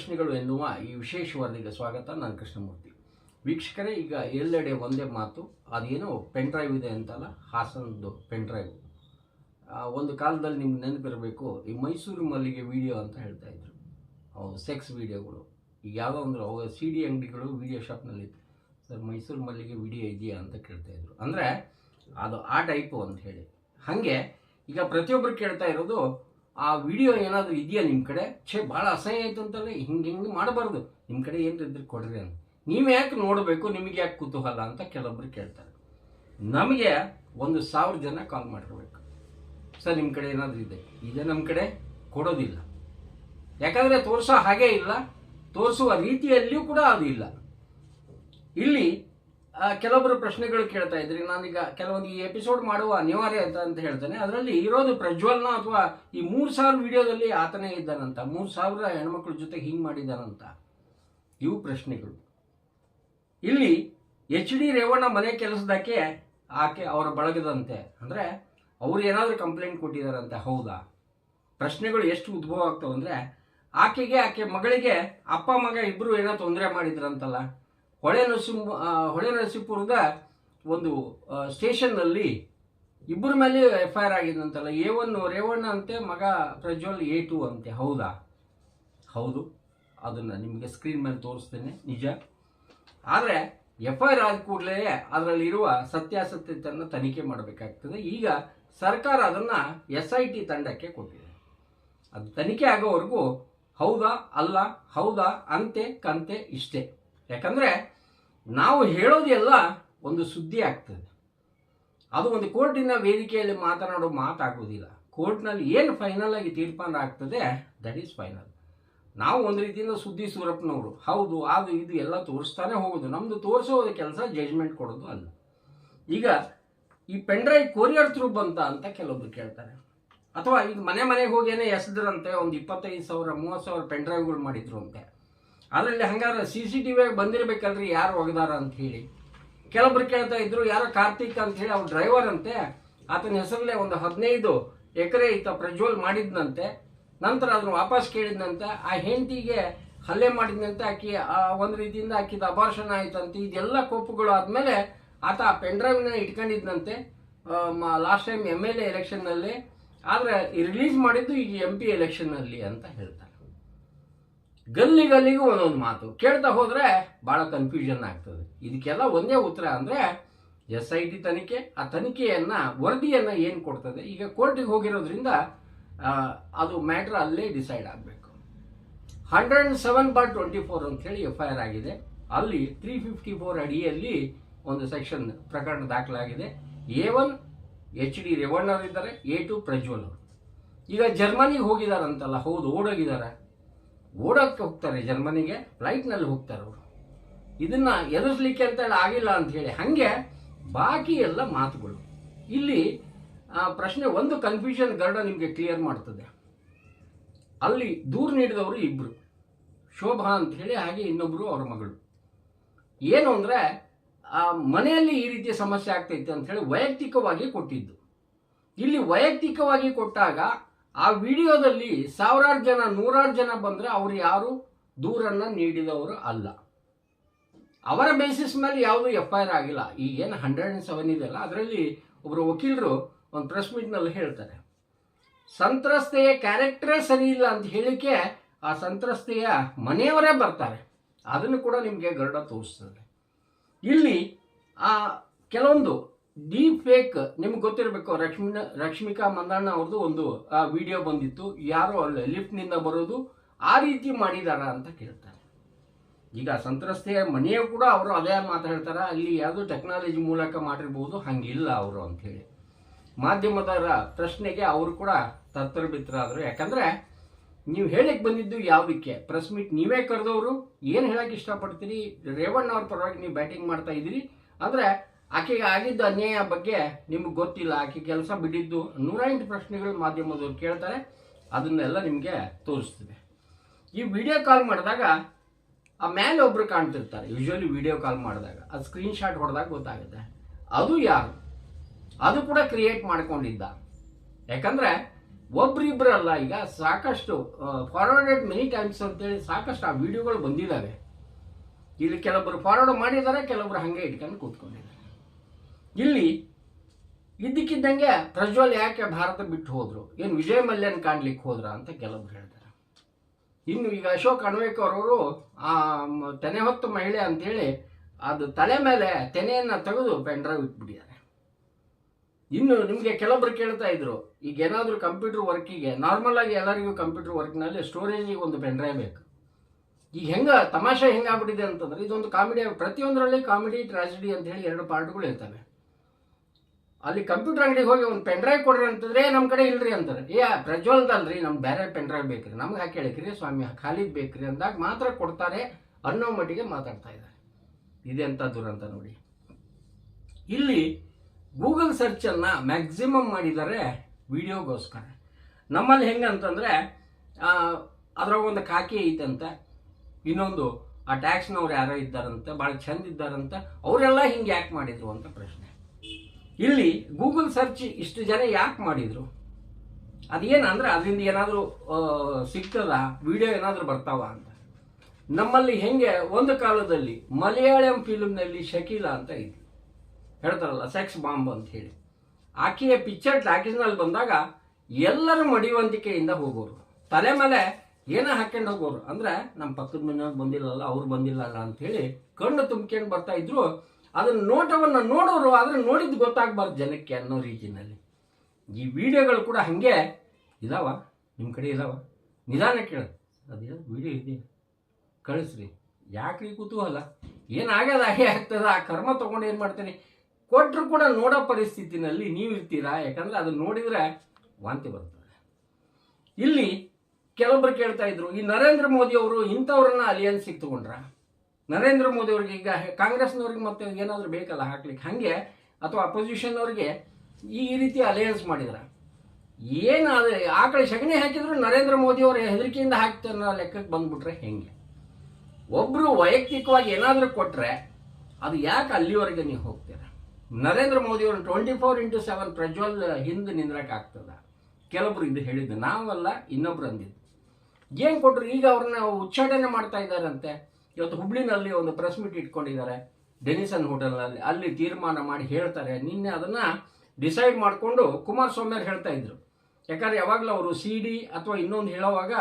ಪ್ರಶ್ನೆಗಳು ಎನ್ನುವ ಈ ವಿಶೇಷ ವರದಿಗೆ ಸ್ವಾಗತ ನಾನು ಕೃಷ್ಣಮೂರ್ತಿ. ವೀಕ್ಷಕರೇ, ಈಗ ಎಲ್ಲೆಡೆ ಒಂದೇ ಮಾತು, ಅದೇನೋ ಪೆನ್ ಡ್ರೈವ್ ಇದೆ ಅಂತಲ್ಲ, ಹಾಸನದ್ದು ಪೆನ್ ಡ್ರೈವ್ ಒಂದು ಕಾಲದಲ್ಲಿ ನಿಮ್ಗೆ ನೆನಪಿರಬೇಕು ಈ ಮೈಸೂರು ಮಲ್ಲಿಗೆ ವಿಡಿಯೋ ಅಂತ ಹೇಳ್ತಾ ಇದ್ರು. ಅವು ಸೆಕ್ಸ್ ವಿಡಿಯೋಗಳು ಈಗ ಯಾವುದೋ ಒಂದು ಸಿ ಡಿ ಅಂಗಡಿಗಳು ವಿಡಿಯೋ ಶಾಪ್ನಲ್ಲಿ ಸರ್, ಮೈಸೂರು ಮಲ್ಲಿಗೆ ವಿಡಿಯೋ ಇದೆಯಾ ಅಂತ ಕೇಳ್ತಾ ಇದ್ರು. ಅಂದರೆ, ಅದು ಆ ಟೈಪು ಅಂತ ಹೇಳಿ. ಹಾಗೆ, ಈಗ ಪ್ರತಿಯೊಬ್ಬರು ಕೇಳ್ತಾ ಇರೋದು ಆ ವಿಡಿಯೋ ಏನಾದರೂ ಇದೆಯಾ ನಿಮ್ಮ ಕಡೆ? ಛೇ, ಭಾಳ ಅಸಹ್ಯ ಆಯಿತು ಅಂತಲೇ ಹಿಂಗೆ ಹಿಂಗೆ ಮಾಡಬಾರ್ದು. ನಿಮ್ಮ ಕಡೆ ಏನು ಇದ್ರೆ ಕೊಡ್ರಿ ಅಂತ. ನೀವು ಯಾಕೆ ನೋಡಬೇಕು, ನಿಮಗೆ ಯಾಕೆ ಕುತೂಹಲ ಅಂತ ಕೆಲವೊಬ್ಬರು ಕೇಳ್ತಾರೆ. ನಮಗೆ ಒಂದು ಸಾವಿರ ಜನ ಕಾಲ್ ಮಾಡಿರ್ಬೇಕು. ಸರ್ ನಿಮ್ಮ ಕಡೆ ಏನಾದರೂ ಇದೆ? ಇದೆ ನಮ್ಮ ಕಡೆ, ಕೊಡೋದಿಲ್ಲ. ಯಾಕಂದರೆ ತೋರಿಸೋ ಹಾಗೇ ಇಲ್ಲ. ತೋರಿಸುವ ರೀತಿಯಲ್ಲಿಯೂ ಕೂಡ ಅದು ಇಲ್ಲ. ಇಲ್ಲಿ ಕೆಲವೊಬ್ಬರು ಪ್ರಶ್ನೆಗಳು ಕೇಳ್ತಾ ಇದ್ರಿ. ನಾನೀಗ ಕೆಲವೊಂದು ಈ ಎಪಿಸೋಡ್ ಮಾಡುವ ಅನಿವಾರ್ಯ ಅಂತ ಅಂತ ಹೇಳ್ತೇನೆ. ಅದರಲ್ಲಿ ಇರೋದು ಪ್ರಜ್ವಲ್ನ ಅಥವಾ ಈ ಮೂರು ಸಾವಿರ ವಿಡಿಯೋದಲ್ಲಿ ಆತನೇ ಇದ್ದಾನಂತ, ಮೂರು ಸಾವಿರ ಹೆಣ್ಮಕ್ಳ ಜೊತೆ ಹಿಂಗೆ ಮಾಡಿದ್ದಾನಂತ ಇವು ಪ್ರಶ್ನೆಗಳು. ಇಲ್ಲಿ ಎಚ್ ಡಿ ರೇವಣ್ಣ ಮನೆ ಕೆಲಸದಕ್ಕೆ ಆಕೆ ಅವರ ಬಳಗದಂತೆ. ಅಂದರೆ ಅವ್ರು ಏನಾದರೂ ಕಂಪ್ಲೇಂಟ್ ಕೊಟ್ಟಿದ್ದಾರಂತೆ ಹೌದಾ? ಪ್ರಶ್ನೆಗಳು ಎಷ್ಟು ಉದ್ಭವ ಆಗ್ತವೆ ಅಂದರೆ, ಆಕೆಗೆ, ಆಕೆ ಮಗಳಿಗೆ ಅಪ್ಪ, ಮಗ ಇಬ್ಬರು ಏನೋ ತೊಂದರೆ ಮಾಡಿದ್ರಂತಲ್ಲ. ಹೊಳೆ ನರಸಿಂಹ ಹೊಳೆ ನರಸೀಪುರದ ಒಂದು ಸ್ಟೇಷನ್ನಲ್ಲಿ ಇಬ್ಬರ ಮೇಲೆ ಎಫ್ ಐ ಆರ್ ಆಗಿದ್ದಂತಲ್ಲ ಎ ಒನ್, ರೇವಣ್ಣ ಅಂತೆ, ಮಗ ಪ್ರಜ್ವಲ್ ಎ ಟು ಅಂತೆ, ಹೌದಾ? ಹೌದು, ಅದನ್ನು ನಿಮಗೆ ಸ್ಕ್ರೀನ್ ಮೇಲೆ ತೋರಿಸ್ತೇನೆ, ನಿಜ. ಆದರೆ ಎಫ್ ಐ ಆರ್ ಆದ ಕೂಡಲೇ ಅದರಲ್ಲಿರುವ ಸತ್ಯಾಸತ್ಯತೆಯನ್ನು ತನಿಖೆ ಮಾಡಬೇಕಾಗ್ತದೆ. ಈಗ ಸರ್ಕಾರ ಅದನ್ನು ಎಸ್ ಐ ಟಿ ತಂಡಕ್ಕೆ ಕೊಟ್ಟಿದೆ. ಅದು ತನಿಖೆ ಆಗೋವರೆಗೂ ಹೌದಾ, ಅಲ್ಲ, ಹೌದಾ, ಅಂತೆ, ಕಂತೆ ಇಷ್ಟೇ. ಯಾಕಂದರೆ ನಾವು ಹೇಳೋದೆಲ್ಲ ಒಂದು ಸುದ್ದಿ ಆಗ್ತದೆ. ಅದು ಒಂದು ಕೋರ್ಟಿನ ವೇದಿಕೆಯಲ್ಲಿ ಮಾತನಾಡೋ ಮಾತಾಗೋದಿಲ್ಲ. ಕೋರ್ಟ್ನಲ್ಲಿ ಏನು ಫೈನಲ್ ಆಗಿ ತೀರ್ಮಾನ ಆಗ್ತದೆ ದಟ್ ಈಸ್ ಫೈನಲ್ ನಾವು ಒಂದು ರೀತಿಯಿಂದ ಸುದ್ದಿ ಸೂರಪ್ಪನವರು. ಹೌದು, ಅದು, ಇದು ಎಲ್ಲ ತೋರಿಸ್ತಾನೆ ಹೋಗೋದು. ನಮ್ಮದು ತೋರಿಸೋದು ಕೆಲಸ ಜಜ್ಮೆಂಟ್ ಕೊಡೋದು ಅಲ್ಲ. ಈಗ ಈ ಪೆಂಡ್ರೈವ್ ಕೊರಿಯರ್ ಥ್ರೂ ಬಂತ ಅಂತ ಕೆಲವೊಬ್ರು ಕೇಳ್ತಾರೆ. ಅಥವಾ ಈಗ ಮನೆ ಮನೆಗೆ ಹೋಗೇನೆ ಎಸೆದ್ರಂತೆ, ಒಂದು ಇಪ್ಪತ್ತೈದು ಸಾವಿರ, ಮೂವತ್ತು ಸಾವಿರ ಪೆಂಡ್ರೈವ್ಗಳು ಮಾಡಿದ್ರು ಅಂತೆ. ಅದರಲ್ಲಿ ಹಂಗಾದ್ರೆ ಸಿ ಸಿ ಟಿ ವಿಯಾಗಿ ಬಂದಿರಬೇಕಲ್ರಿ, ಯಾರು ಒಗೆದಾರ ಅಂತ ಹೇಳಿ. ಕೆಲವೊಬ್ರು ಕೇಳ್ತಾ ಇದ್ರು, ಯಾರೋ ಕಾರ್ತಿಕ್ ಅಂತ ಹೇಳಿ ಅವ್ರ ಡ್ರೈವರ್ ಅಂತೆ, ಆತನ ಹೆಸರಲ್ಲೇ ಒಂದು ಹದಿನೈದು ಎಕರೆ ಈತ ಪ್ರಜ್ವಲ್ ಮಾಡಿದ್ನಂತೆ. ನಂತರ ಅದನ್ನು ವಾಪಸ್ ಕೇಳಿದ್ನಂತೆ. ಆ ಹೆಂಡತಿಗೆ ಹಲ್ಲೆ ಮಾಡಿದ್ನಂತೆ, ಆಕಿ, ಆ, ಒಂದು ರೀತಿಯಿಂದ ಆಕಿದ ಅಪಾರ್ಷಣ ಆಯ್ತಂತೆ. ಇದೆಲ್ಲ ಕೋಪುಗಳು ಆದಮೇಲೆ ಆತ ಆ ಪೆನ್ಡ್ರೈವ್ನ ಇಟ್ಕೊಂಡಿದ್ನಂತೆ. Last time M L A ಎಲೆಕ್ಷನ್ನಲ್ಲಿ ಆದರೆ ರಿಲೀಸ್ ಮಾಡಿದ್ದು ಈಗ ಎಂ ಪಿ ಎಲೆಕ್ಷನ್ನಲ್ಲಿ ಅಂತ ಹೇಳ್ತಾರೆ. ಗಲ್ಲಿ ಗಲ್ಲಿಗೂ ಒಂದೊಂದು ಮಾತು. ಕೇಳ್ತಾ ಹೋದ್ರೆ ಬಹಳ ಕನ್ಫ್ಯೂಷನ್ ಆಗ್ತದೆ. ಇದಕ್ಕೆಲ್ಲ ಒಂದೇ ಉತ್ತರ ಅಂದ್ರೆ ಎಸ್ ಐ ಟಿ ತನಿಖೆ, ಆ ತನಿಖೆಯನ್ನ, ವರದಿಯನ್ನ ಏನು ಕೊಡ್ತದೆ? ಈಗ ಕೋರ್ಟಿಗೆ ಹೋಗಿರೋದ್ರಿಂದ ಅದು ಮ್ಯಾಟ್ರ್ ಅಲ್ಲೇ ಡಿಸೈಡ್ ಆಗಬೇಕು. Hundred and seven bar twenty four ಅಂತ ಹೇಳಿ ಎಫ್ ಐ ಆರ್ ಆಗಿದೆ. ಅಲ್ಲಿ ತ್ರೀ ಫಿಫ್ಟಿ ಫೋರ್ ಅಡಿಯಲ್ಲಿ ಒಂದು ಸೆಕ್ಷನ್ ಪ್ರಕರಣ ದಾಖಲಾಗಿದೆ. ಎ ಒನ್ ಎಚ್ ಡಿ ರೇವಣ್ಣವ್ರು ಇದ್ದಾರೆ ಎ ಟು ಪ್ರಜ್ವಲ್ ಅವರು. ಈಗ ಜರ್ಮನಿಗೆ ಹೋಗಿದಾರಂತಲ್ಲ, ಹೌದು ಓಡೋಗಿದ್ದಾರೆ ಓಡೋಕ್ಕೆ ಹೋಗ್ತಾರೆ ಜರ್ಮನಿಗೆ ಫ್ಲೈಟ್ನಲ್ಲಿ ಹೋಗ್ತಾರೆ ಅವರು. ಇದನ್ನ ಎದುರಿಸಲಿಕ್ಕೆ ಅಂತ ಹೇಳಿ ಆಗಿಲ್ಲ ಅಂತ ಹೇಳಿ ಹಾಗೆ ಬಾಕಿ ಎಲ್ಲ ಮಾತುಗಳು. ಇಲ್ಲಿ ಪ್ರಶ್ನೆ ಒಂದು ಕನ್ಫ್ಯೂಷನ್ ಗರ್ಡ ನಿಮಗೆ ಕ್ಲಿಯರ್ ಮಾಡ್ತದೆ. ಅಲ್ಲಿ ದೂರು ನೀಡಿದವರು ಇಬ್ಬರು ಶೋಭಾ ಅಂತ ಹೇಳಿ, ಹಾಗೆ ಇನ್ನೊಬ್ಬರು ಅವರ ಮಗಳು. ಏನು ಅಂದರೆ ಮನೆಯಲ್ಲಿ ಈ ರೀತಿಯ ಸಮಸ್ಯೆ ಆಗ್ತೈತೆ ಅಂತ ಹೇಳಿ ವೈಯಕ್ತಿಕವಾಗಿ ಕೊಟ್ಟಿದ್ದು. ಇಲ್ಲಿ ವೈಯಕ್ತಿಕವಾಗಿ ಕೊಟ್ಟಾಗ ಆ ವಿಡಿಯೋದಲ್ಲಿ ಸಾವಿರಾರು ಜನ, ನೂರಾರು ಜನ ಬಂದರೆ ಅವರು ಯಾರು? ದೂರನ್ನು ನೀಡಿದವರು ಅಲ್ಲ. ಅವರ ಬೇಸಿಸ್ ಮೇಲೆ ಯಾವುದು ಎಫ್ ಐ ಆರ್ ಆಗಿಲ್ಲ. ಈಗೇನು ಹಂಡ್ರೆಡ್ ಆ್ಯಂಡ್ ಸೆವೆನ್ ಇದೆಯಲ್ಲ, ಅದರಲ್ಲಿ ಒಬ್ಬರು ವಕೀಲರು ಒಂದು ಪ್ರೆಸ್ ಮೀಟ್ನಲ್ಲಿ ಹೇಳ್ತಾರೆ. ಸಂತ್ರಸ್ತೆಯ ಕ್ಯಾರೆಕ್ಟರೇ ಸರಿ ಇಲ್ಲ ಅಂತ ಹೇಳಿಕೆ ಆ ಸಂತ್ರಸ್ತೆಯ ಮನೆಯವರೇ ಬರ್ತಾರೆ. ಅದನ್ನು ಕೂಡ ನಿಮಗೆ ಗರುಡ ತೋರಿಸ್ತದೆ. ಇಲ್ಲಿ ಆ ಕೆಲವೊಂದು ಡೀಪ್ ಫೇಕ್ ನಿಮ್ಗೆ ಗೊತ್ತಿರಬೇಕು, ರಶ್ಮಿನ ರಕ್ಷ್ಮಿಕಾ ಮಂದಣ್ಣ ಅವ್ರದ್ದು ಒಂದು ವಿಡಿಯೋ ಬಂದಿತ್ತು. ಯಾರು ಅಲ್ಲಿ ಲಿಫ್ಟ್ನಿಂದ ಬರೋದು, ಆ ರೀತಿ ಮಾಡಿದಾರ ಅಂತ ಕೇಳ್ತಾರೆ. ಈಗ ಸಂತ್ರಸ್ತೆಯ ಮನೆಯೂ ಕೂಡ ಅವರು ಅದೇ ಮಾತಾಡ್ತಾರೆ, ಅಲ್ಲಿ ಯಾವುದೋ ಟೆಕ್ನಾಲಜಿ ಮೂಲಕ ಮಾಡಿರ್ಬೋದು, ಹಂಗಿಲ್ಲ ಅವರು ಅಂಥೇಳಿ ಮಾಧ್ಯಮದವರ ಪ್ರಶ್ನೆಗೆ ಅವರು ಕೂಡ ತತ್ತರ ಬಿತ್ತರಾದರು ಯಾಕಂದರೆ, ನೀವು ಹೇಳಕ್ಕೆ ಬಂದಿದ್ದು ಯಾವುದಕ್ಕೆ? ಪ್ರೆಸ್ ಮೀಟ್ ನೀವೇ ಕರೆದವರು, ಏನು ಹೇಳಕ್ಕೆ ಇಷ್ಟಪಡ್ತೀರಿ? ರೇವಣ್ಣ ಅವ್ರ ಪರವಾಗಿ ನೀವು ಬ್ಯಾಟಿಂಗ್ ಮಾಡ್ತಾ ಇದ್ದೀರಿ. ಅಂದರೆ ಆಕೆಗೆ ಆಗಿದ್ದ ಅನ್ಯಾಯ ಬಗ್ಗೆ ನಿಮ್ಗೆ ಗೊತ್ತಿಲ್ಲ. ಆಕೆ ಕೆಲಸ ಬಿಟ್ಟಿದ್ದು ನೂರ ಎಂಟು ಪ್ರಶ್ನೆಗಳು ಮಾಧ್ಯಮದವ್ರು ಕೇಳ್ತಾರೆ. ಅದನ್ನೆಲ್ಲ ನಿಮಗೆ ತೋರಿಸ್ತಿದೆ. ಈ ವಿಡಿಯೋ ಕಾಲ್ ಮಾಡಿದಾಗ ಆ ಮೇಲೆ ಒಬ್ರು ಕಾಣ್ತಿರ್ತಾರೆ. ಯೂಶಲಿ ವಿಡಿಯೋ ಕಾಲ್ ಮಾಡಿದಾಗ. ಅದು ಸ್ಕ್ರೀನ್ ಶಾಟ್ ಹೊಡೆದಾಗ ಗೊತ್ತಾಗುತ್ತೆ. ಅದು ಯಾರು? ಅದು ಕೂಡ ಕ್ರಿಯೇಟ್ ಮಾಡ್ಕೊಂಡಿದ್ದ. ಯಾಕಂದ್ರೆ ಒಬ್ರಿಬ್ರಲ್ಲ, ಈಗ ಸಾಕಷ್ಟು ಫಾರ್ವರ್ಡೆಡ್ ಮೆನಿ ಟೈಮ್ಸ್ ಅಂತೇಳಿ ಸಾಕಷ್ಟು ಆ ವಿಡಿಯೋಗಳು ಬಂದಿದ್ದಾವೆ. ಇಲ್ಲಿ ಕೆಲವೊಬ್ರು ಫಾರ್ವರ್ಡ್ ಮಾಡಿದ್ದಾರೆ ಕೆಲವೊಬ್ರು ಹಾಗೆ ಇಟ್ಕೊಂಡು ಕೂತ್ಕೊಂಡಿದ್ದಾರೆ. ಇಲ್ಲಿ ಇದ್ದಕ್ಕಿದ್ದಂಗೆ ಪ್ರಜ್ವಲ್ ಯಾಕೆ ಭಾರತ ಬಿಟ್ಟು ಹೋದ್ರು? ಏನು ವಿಜಯ್ ಮಲ್ಯನ್ ಕಾಣ್ಲಿಕ್ಕೆ ಹೋದ್ರ ಅಂತ ಕೆಲವರು ಹೇಳ್ತಾರೆ. ಇನ್ನು ಈಗ ಅಶೋಕ್ ಅಣ್ವೇಕರ್ ಅವರು, ಆ ತೆನೆ ಹೊತ್ತು ಮಹಿಳೆ ಅಂತೇಳಿ ಅದು ತಲೆ ಮೇಲೆ ತೆನೆಯನ್ನು ತೆಗೆದು ಪೆನ್ ಡ್ರೈವ್ ಇಟ್ಬಿಟ್ಟಿದ್ದಾರೆ. ಇನ್ನು ನಿಮಗೆ ಕೆಲವೊಬ್ರು ಕೇಳ್ತಾ ಇದ್ರು ಈಗ ಏನಾದರೂ ಕಂಪ್ಯೂಟರ್ ವರ್ಕಿಗೆ, ನಾರ್ಮಲ್ ಆಗಿ ಎಲ್ಲರಿಗೂ ಕಂಪ್ಯೂಟರ್ ವರ್ಕ್ನಲ್ಲಿ ಸ್ಟೋರೇಜಿಗೆ ಒಂದು ಪೆನ್ ಡ್ರೈವ್ ಬೇಕು. ಈಗ ಹೆಂಗ, ತಮಾಷೆ ಹೆಂಗಾಗ್ಬಿಟ್ಟಿದೆ ಅಂತಂದ್ರೆ, ಇದೊಂದು ಕಾಮಿಡಿ ಪ್ರತಿಯೊಂದರಲ್ಲಿ ಕಾಮಿಡಿ, ಟ್ರಾಜಿಡಿ ಅಂತ ಹೇಳಿ ಎರಡು ಪಾರ್ಟ್ಗಳು ಇರ್ತವೆ. ಅಲ್ಲಿ ಕಂಪ್ಯೂಟರ್ ಅಂಗಡಿಗೆ ಹೋಗಿ ಒಂದು ಪೆನ್ ಡ್ರೈವ್ ಕೊಡ್ರಿ ಅಂತಂದ್ರೆ ನಮ್ಮ ಕಡೆ ಇಲ್ರಿ ಅಂತಾರೆ. ಏ, ಪ್ರಜ್ವಲ್ದಲ್ರಿ ನಮ್ಗೆ ಬೇರೆ ಪೆನ್ ಡ್ರೈವ್ ಬೇಕ್ರಿ. ನಮ್ಗೆ ಯಾಕೆ ಹೇಳಿಕ್ರಿ, ಸ್ವಾಮಿ, ಖಾಲಿದ್ ಬೇಕ್ರಿ ಅಂದಾಗ ಮಾತ್ರ ಕೊಡ್ತಾರೆ ಅನ್ನೋ ಮಟ್ಟಿಗೆ ಮಾತಾಡ್ತಾ ಇದ್ದಾರೆ. ಇದೆಂತ ದುರಂತ ನೋಡಿ. ಇಲ್ಲಿ ಗೂಗಲ್ ಸರ್ಚನ್ನು ಮ್ಯಾಕ್ಸಿಮಮ್ ಮಾಡಿದ್ದಾರೆ ವಿಡಿಯೋಗೋಸ್ಕರ ನಮ್ಮಲ್ಲಿ ಹೆಂಗಂತಂದರೆ ಅದ್ರಾಗ ಒಂದು ಖಾಕಿ ಐತಂತೆ. ಇನ್ನೊಂದು, ಆ ಟ್ಯಾಕ್ಸ್ನವ್ರು ಯಾರೋ ಇದ್ದಾರಂತೆ, ಭಾಳ ಚಂದ ಇದ್ದಾರಂತೆ. ಅವರೆಲ್ಲ ಹಿಂಗೆ ಯಾಕೆ ಮಾಡಿದ್ರು ಅಂತ ಪ್ರಶ್ನೆ. ಇಲ್ಲಿ ಗೂಗಲ್ ಸರ್ಚ್ ಇಷ್ಟು ಜನ ಯಾಕೆ ಮಾಡಿದ್ರು? ಅದೇನಂದ್ರೆ ಅದರಿಂದ ಏನಾದರೂ ಸಿಗ್ತದ? ವಿಡಿಯೋ ಏನಾದರೂ ಬರ್ತಾವ ಅಂತ. ನಮ್ಮಲ್ಲಿ ಹೆಂಗೆ, ಒಂದು ಕಾಲದಲ್ಲಿ ಮಲಯಾಳಂ ಫಿಲ್ಮ್ನಲ್ಲಿ ಶಕೀಲಾ ಅಂತ ಇದ್ವಿ ಹೇಳ್ತಾರಲ್ಲ, ಸೆಕ್ಸ್ ಬಾಂಬ್ ಅಂತ ಹೇಳಿ. ಆಕೆಯ ಪಿಕ್ಚರ್ ಟಾಕೀಸ್ನಲ್ಲಿ ಬಂದಾಗ ಎಲ್ಲರ ಮಡಿವಂತಿಕೆಯಿಂದ ಹೋಗೋರು. ತಲೆ ಮೇಲೆ ಏನೋ ಹಾಕೊಂಡು ಹೋಗೋರು? ಅಂದ್ರೆ ನಮ್ಮ ಪಕ್ಕದ ಮನೆಯವ್ರು ಬಂದಿಲ್ಲಲ್ಲ, ಅವ್ರು ಬಂದಿಲ್ಲಲ್ಲ ಹೇಳಿ ಕಣ್ಣು ತುಂಬ್ಕೊಂಡು ಬರ್ತಾ ಇದ್ರು. ಅದನ್ನ ನೋಟವನ್ನು ನೋಡೋರು ಆದರೆ ನೋಡಿದ್ದು ಗೊತ್ತಾಗಬಾರ್ದು ಜನಕ್ಕೆ ಅನ್ನೋ ರೀತಿಯಲ್ಲಿ. ಈ ವಿಡಿಯೋಗಳು ಕೂಡ ಹಾಗೆ ಇದಾವ ನಿಮ್ಮ ಕಡೆ ಇದಾವ? ನಿಧಾನ ಕೇಳ. ಅದೇ ವಿಡಿಯೋ ಇದೆ. ಕಳಿಸ್ರಿ. ಯಾಕ್ರಿ ಕುತೂಹಲ? ಏನಾಗ್ಯದ ಹಾಗೆ ಆಗ್ತದ? ಆ ಕರ್ಮ ತಗೊಂಡು ಏನು ಮಾಡ್ತೀನಿ? ಕೊಟ್ಟರು ಕೂಡ ನೋಡೋ ಪರಿಸ್ಥಿತಿನಲ್ಲಿ ನೀವು ಇರ್ತೀರಾ ಯಾಕಂದ್ರೆ ಅದನ್ನು ನೋಡಿದರೆ ವಾಂತಿ ಬರ್ತದೆ. ಇಲ್ಲಿ ಕೆಲವೊಬ್ರು ಕೇಳ್ತಾ ಇದ್ರು, ಈ ನರೇಂದ್ರ ಮೋದಿ ಅವರು ಇಂಥವ್ರನ್ನ ಅಲಿಯನ್ಸಿಗೆ ತಗೊಂಡ್ರ? ನರೇಂದ್ರ ಮೋದಿ ಅವ್ರಿಗೆ ಈಗ ಕಾಂಗ್ರೆಸ್ನವ್ರಿಗೆ ಮತ್ತೆ ಏನಾದರೂ ಬೇಕಲ್ಲ ಹಾಕ್ಲಿಕ್ಕೆ. ಹಾಗೆ ಅಥವಾ ಅಪೋಸಿಷನ್ ಅವ್ರಿಗೆ ಈ ರೀತಿ ಅಲಯನ್ಸ್ ಮಾಡಿದ್ರ. ಏನು ಅದು ಆ ಸಗಣಿ ಹಾಕಿದ್ರು ನರೇಂದ್ರ ಮೋದಿ ಅವರ ಹೆದರಿಕೆಯಿಂದ ಹಾಕ್ತಾರೆ ಅನ್ನೋ ಲೆಕ್ಕಕ್ಕೆ ಬಂದ್ಬಿಟ್ರೆ ಹೆಂಗೆ? ಒಬ್ಬರು ವೈಯಕ್ತಿಕವಾಗಿ ಏನಾದರೂ ಕೊಟ್ಟರೆ ಅದು ಯಾಕೆ ಅಲ್ಲಿವರೆಗೆ ನೀವು ಹೋಗ್ತೀರ? ನರೇಂದ್ರ ಮೋದಿ ಅವರು twenty four into seven Prajwal ಹಿಂದೆ ನಿಂದ್ರಕ್ಕೆ ಆಗ್ತದ. ಕೆಲವೊಬ್ರು ಇದು ಹೇಳಿದ್ದು ನಾವಲ್ಲ, ಇನ್ನೊಬ್ರು ಅಂದಿದ್ದು. ಏನು ಕೊಟ್ಟರು ಈಗ ಅವ್ರನ್ನ ಉಚ್ಚಾಟನೆ ಮಾಡ್ತಾ ಇದ್ದಾರಂತೆ? ಇವತ್ತು ಹುಬ್ಳಿನಲ್ಲಿ ಒಂದು ಪ್ರೆಸ್ ಮೀಟ್ ಇಟ್ಕೊಂಡಿದ್ದಾರೆ. ಡೆನಿಸನ್ ಹೋಟೆಲ್ನಲ್ಲಿ ಅಲ್ಲಿ ತೀರ್ಮಾನ ಮಾಡಿ ಹೇಳ್ತಾರೆ. ನಿನ್ನೆ ಅದನ್ನ ಡಿಸೈಡ್ ಮಾಡಿಕೊಂಡು ಕುಮಾರಸ್ವಾಮಿ ಅವ್ರು ಹೇಳ್ತಾ ಇದ್ರು. ಯಾಕಂದ್ರೆ ಯಾವಾಗಲೂ ಅವರು ಸಿ ಡಿ ಅಥವಾ ಇನ್ನೊಂದು ಹೇಳುವಾಗ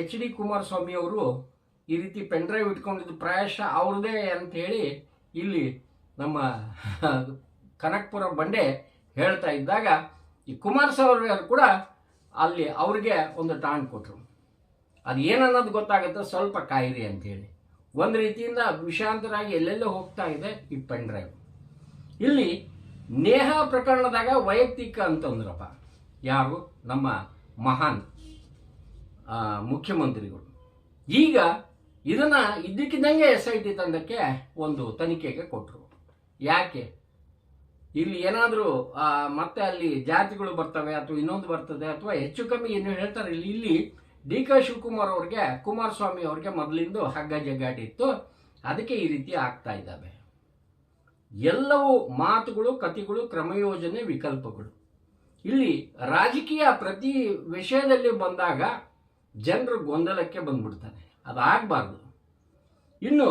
ಎಚ್ ಡಿ ಕುಮಾರಸ್ವಾಮಿ ಅವರು ಈ ರೀತಿ ಪೆನ್ ಡ್ರೈವ್ ಇಟ್ಕೊಂಡಿದ್ದು ಪ್ರಾಯಶ ಅವ್ರದೇ ಅಂತ ಹೇಳಿ ಇಲ್ಲಿ ನಮ್ಮ ಕನಕ್ಪುರ ಬಂಡೆ ಹೇಳ್ತಾ ಇದ್ದಾಗ ಈ ಕುಮಾರಸ್ವಾಮಿ ಅವರು ಕೂಡ ಅಲ್ಲಿ ಅವ್ರಿಗೆ ಒಂದು ಟಾಂಗ್ ಕೊಟ್ಟರು ಅದು ಏನನ್ನೋದು ಗೊತ್ತಾಗುತ್ತೆ? ಸ್ವಲ್ಪ ಕಾಯಿರಿ ಅಂತೇಳಿ. ಒಂದು ರೀತಿಯಿಂದ ವಿಷಾಂತರಾಗಿ ಎಲ್ಲೆಲ್ಲೋ ಹೋಗ್ತಾ ಇದೆ ಈ ಪೆನ್ ಡ್ರೈವ್. ಇಲ್ಲಿ ನೇಹ ಪ್ರಕರಣದಾಗ ವೈಯಕ್ತಿಕ ಅಂತಂದ್ರಪ್ಪ. ಯಾರು? ನಮ್ಮ ಮಹಾನ್ ಮುಖ್ಯಮಂತ್ರಿಗಳು. ಈಗ ಇದನ್ನ ಇದ್ದಕ್ಕಿದ್ದಂಗೆ ಎಸ್ ಐ ಟಿ ತಂಡಕ್ಕೆ ಒಂದು ತನಿಖೆಗೆ ಕೊಟ್ಟರು ಯಾಕೆ? ಇಲ್ಲಿ ಏನಾದರೂ ಮತ್ತೆ ಅಲ್ಲಿ ಜಾತಿಗಳು ಬರ್ತವೆ ಅಥವಾ ಇನ್ನೊಂದು ಬರ್ತದೆ ಅಥವಾ ಹೆಚ್ಚು ಕಮ್ಮಿ ಏನು ಹೇಳ್ತಾರೆ? ಇಲ್ಲಿ ಇಲ್ಲಿ ಡಿ ಕೆ ಶಿವಕುಮಾರ್ ಅವ್ರಿಗೆ, ಕುಮಾರಸ್ವಾಮಿ ಅವ್ರಿಗೆ ಮೊದಲಿಂದ ಹಗ್ಗ ಜಗ್ಗಾಟಿತ್ತು ಅದಕ್ಕೆ ಈ ರೀತಿ ಆಗ್ತಾ ಇದ್ದಾವೆ. ಎಲ್ಲವೂ ಮಾತುಗಳು ಕತಿಗಳು ಕ್ರಮಯೋಜನೆ, ವಿಕಲ್ಪಗಳು. ಇಲ್ಲಿ ರಾಜಕೀಯ ಪ್ರತಿ ವಿಷಯದಲ್ಲಿ ಬಂದಾಗ ಜನರು ಗೊಂದಲಕ್ಕೆ ಬಂದ್ಬಿಡ್ತಾರೆ. ಅದಾಗಬಾರ್ದು. ಇನ್ನು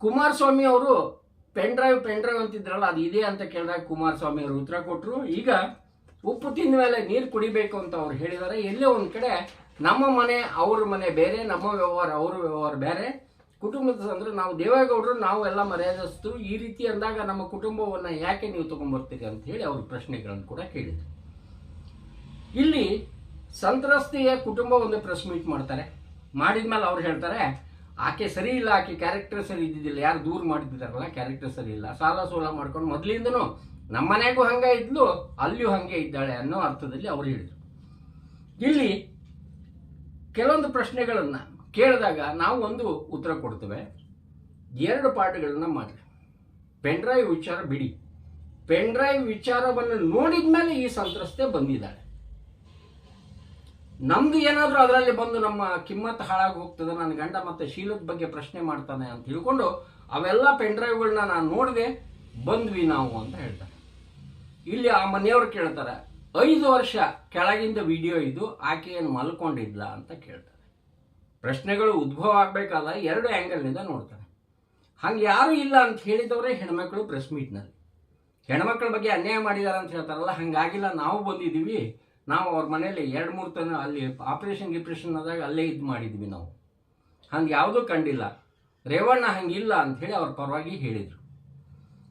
ಕುಮಾರಸ್ವಾಮಿ ಅವರು, ಪೆನ್ ಡ್ರೈವ್ ಪೆನ್ ಡ್ರೈವ್ ಅಂತಿದ್ರಲ್ಲ, ಅದು ಇದೆ ಅಂತ ಕೇಳಿದಾಗ ಕುಮಾರಸ್ವಾಮಿ ಅವರು ಉತ್ತರ ಕೊಟ್ಟರು ಈಗ ಉಪ್ಪು ತಿಂದ ಮೇಲೆ ನೀರು ಕುಡಿಬೇಕು ಅಂತ ಅವ್ರು ಹೇಳಿದ್ದಾರೆ ಎಲ್ಲೇ ಒಂದು ಕಡೆ ನಮ್ಮ ಮನೆ, ಅವ್ರ ಮನೆ ಬೇರೆ, ನಮ್ಮ ವ್ಯವಹಾರ, ಅವ್ರ ವ್ಯವಹಾರ ಬೇರೆ. ಕುಟುಂಬದ ಅಂದ್ರೆ ನಾವು ದೇವೇಗೌಡರು, ನಾವು ಎಲ್ಲ ಮರ್ಯಾದಸ್ತರು ಈ ರೀತಿ ಅಂದಾಗ ನಮ್ಮ ಕುಟುಂಬವನ್ನು ಯಾಕೆ ನೀವು ತಗೊಂಡ್ಬರ್ತೀರಿ ಅಂತ ಹೇಳಿ ಅವ್ರ ಪ್ರಶ್ನೆಗಳನ್ನು ಕೂಡ ಕೇಳಿದರು. ಇಲ್ಲಿ ಸಂತ್ರಸ್ತೆಯ ಕುಟುಂಬ ಒಂದು ಪ್ರೆಸ್ ಮೀಟ್ ಮಾಡ್ತಾರೆ. ಮಾಡಿದ್ಮೇಲೆ ಅವ್ರು ಹೇಳ್ತಾರೆ ಆಕೆ ಸರಿ ಇಲ್ಲ, ಆಕೆ ಕ್ಯಾರೆಕ್ಟರ್ ಸರಿ ಇದ್ದಿದ್ದಿಲ್ಲ. ಯಾರು ದೂರ ಮಾಡಿದ್ದಾರಲ್ಲ ಕ್ಯಾರೆಕ್ಟರ್ ಸರಿ ಇಲ್ಲ. ಸಾಲ ಸೋಲ ಮಾಡ್ಕೊಂಡು ಮೊದಲಿಂದನೂ ನಮ್ಮ ಮನೆಗೂ ಹಂಗೆ ಇದ್ಲು, ಅಲ್ಲಿಯೂ ಹಂಗೆ ಇದ್ದಾಳೆ ಅನ್ನೋ ಅರ್ಥದಲ್ಲಿ ಅವರು ಹೇಳಿದರು. ಇಲ್ಲಿ ಕೆಲವೊಂದು ಪ್ರಶ್ನೆಗಳನ್ನು ಕೇಳಿದಾಗ ನಾವು ಒಂದು ಉತ್ತರ ಕೊಡ್ತೇವೆ. ಎರಡು ಪಾಠಗಳನ್ನ ಮಾಡಿ ಪೆನ್ಡ್ರೈವ್ ವಿಚಾರ ಬಿಡಿ. ಪೆನ್ಡ್ರೈವ್ ವಿಚಾರವನ್ನು ನೋಡಿದ ಮೇಲೆ ಈ ಸಂತ್ರಸ್ತೆ ಬಂದಿದ್ದಾಳೆ. ನಮ್ದು ಏನಾದರೂ ಅದರಲ್ಲಿ ಬಂದು ನಮ್ಮ ಕಿಮ್ಮತ್ ಹಾಳಾಗಿ ಹೋಗ್ತದೆ ನನ್ನ ಗಂಡ ಮತ್ತೆ ಶೀಲದ ಬಗ್ಗೆ ಪ್ರಶ್ನೆ ಮಾಡ್ತಾನೆ ಅಂತ ತಿಳ್ಕೊಂಡು ಅವೆಲ್ಲ ಪೆನ್ಡ್ರೈವ್ಗಳನ್ನ ನಾನು ನೋಡಿದೆ, ಬಂದ್ವಿ ನಾವು ಅಂತ ಹೇಳ್ತಾರೆ. ಇಲ್ಲಿ ಆ ಮನೆಯವರು ಕೇಳ್ತಾರೆ, ಐದು ವರ್ಷ ಕೆಳಗಿಂದ ವಿಡಿಯೋ ಇದು, ಆಕೆ ಏನು ಮಲ್ಕೊಂಡಿದ್ಲ? ಅಂತ ಕೇಳ್ತಾರೆ. ಪ್ರಶ್ನೆಗಳು ಉದ್ಭವ ಆಗಬೇಕಾದ ಎರಡು ಆ್ಯಂಗಲ್ನಿಂದ ನೋಡ್ತಾರೆ. ಹಂಗೆ ಯಾರು ಇಲ್ಲ ಅಂತ ಹೇಳಿದವರೇ ಹೆಣ್ಮಕ್ಳು ಪ್ರೆಸ್ ಮೀಟ್ನಲ್ಲಿ ಹೆಣ್ಮಕ್ಳ ಬಗ್ಗೆ ಅನ್ಯಾಯ ಮಾಡಿದಾರೆ ಅಂತ ಹೇಳ್ತಾರಲ್ಲ, ಹಂಗಾಗಿಲ್ಲ, ನಾವು ಬಂದಿದ್ದೀವಿ. ನಾವು ಅವ್ರ ಮನೇಲಿ ಎರಡು ಮೂರು ತನ ಅಲ್ಲಿ ಆಪ್ರೇಷನ್ ಗಿಪ್ರೇಷನ್ ಆದಾಗ ಅಲ್ಲೇ ಇದು ಮಾಡಿದ್ವಿ ನಾವು. ಹಂಗೆ ಯಾವುದೂ ಕಂಡಿಲ್ಲ. ರೇವಣ್ಣ ಹಂಗಿಲ್ಲ ಅಂತ ಹೇಳಿ ಅವ್ರ ಪರವಾಗಿ ಹೇಳಿದರು.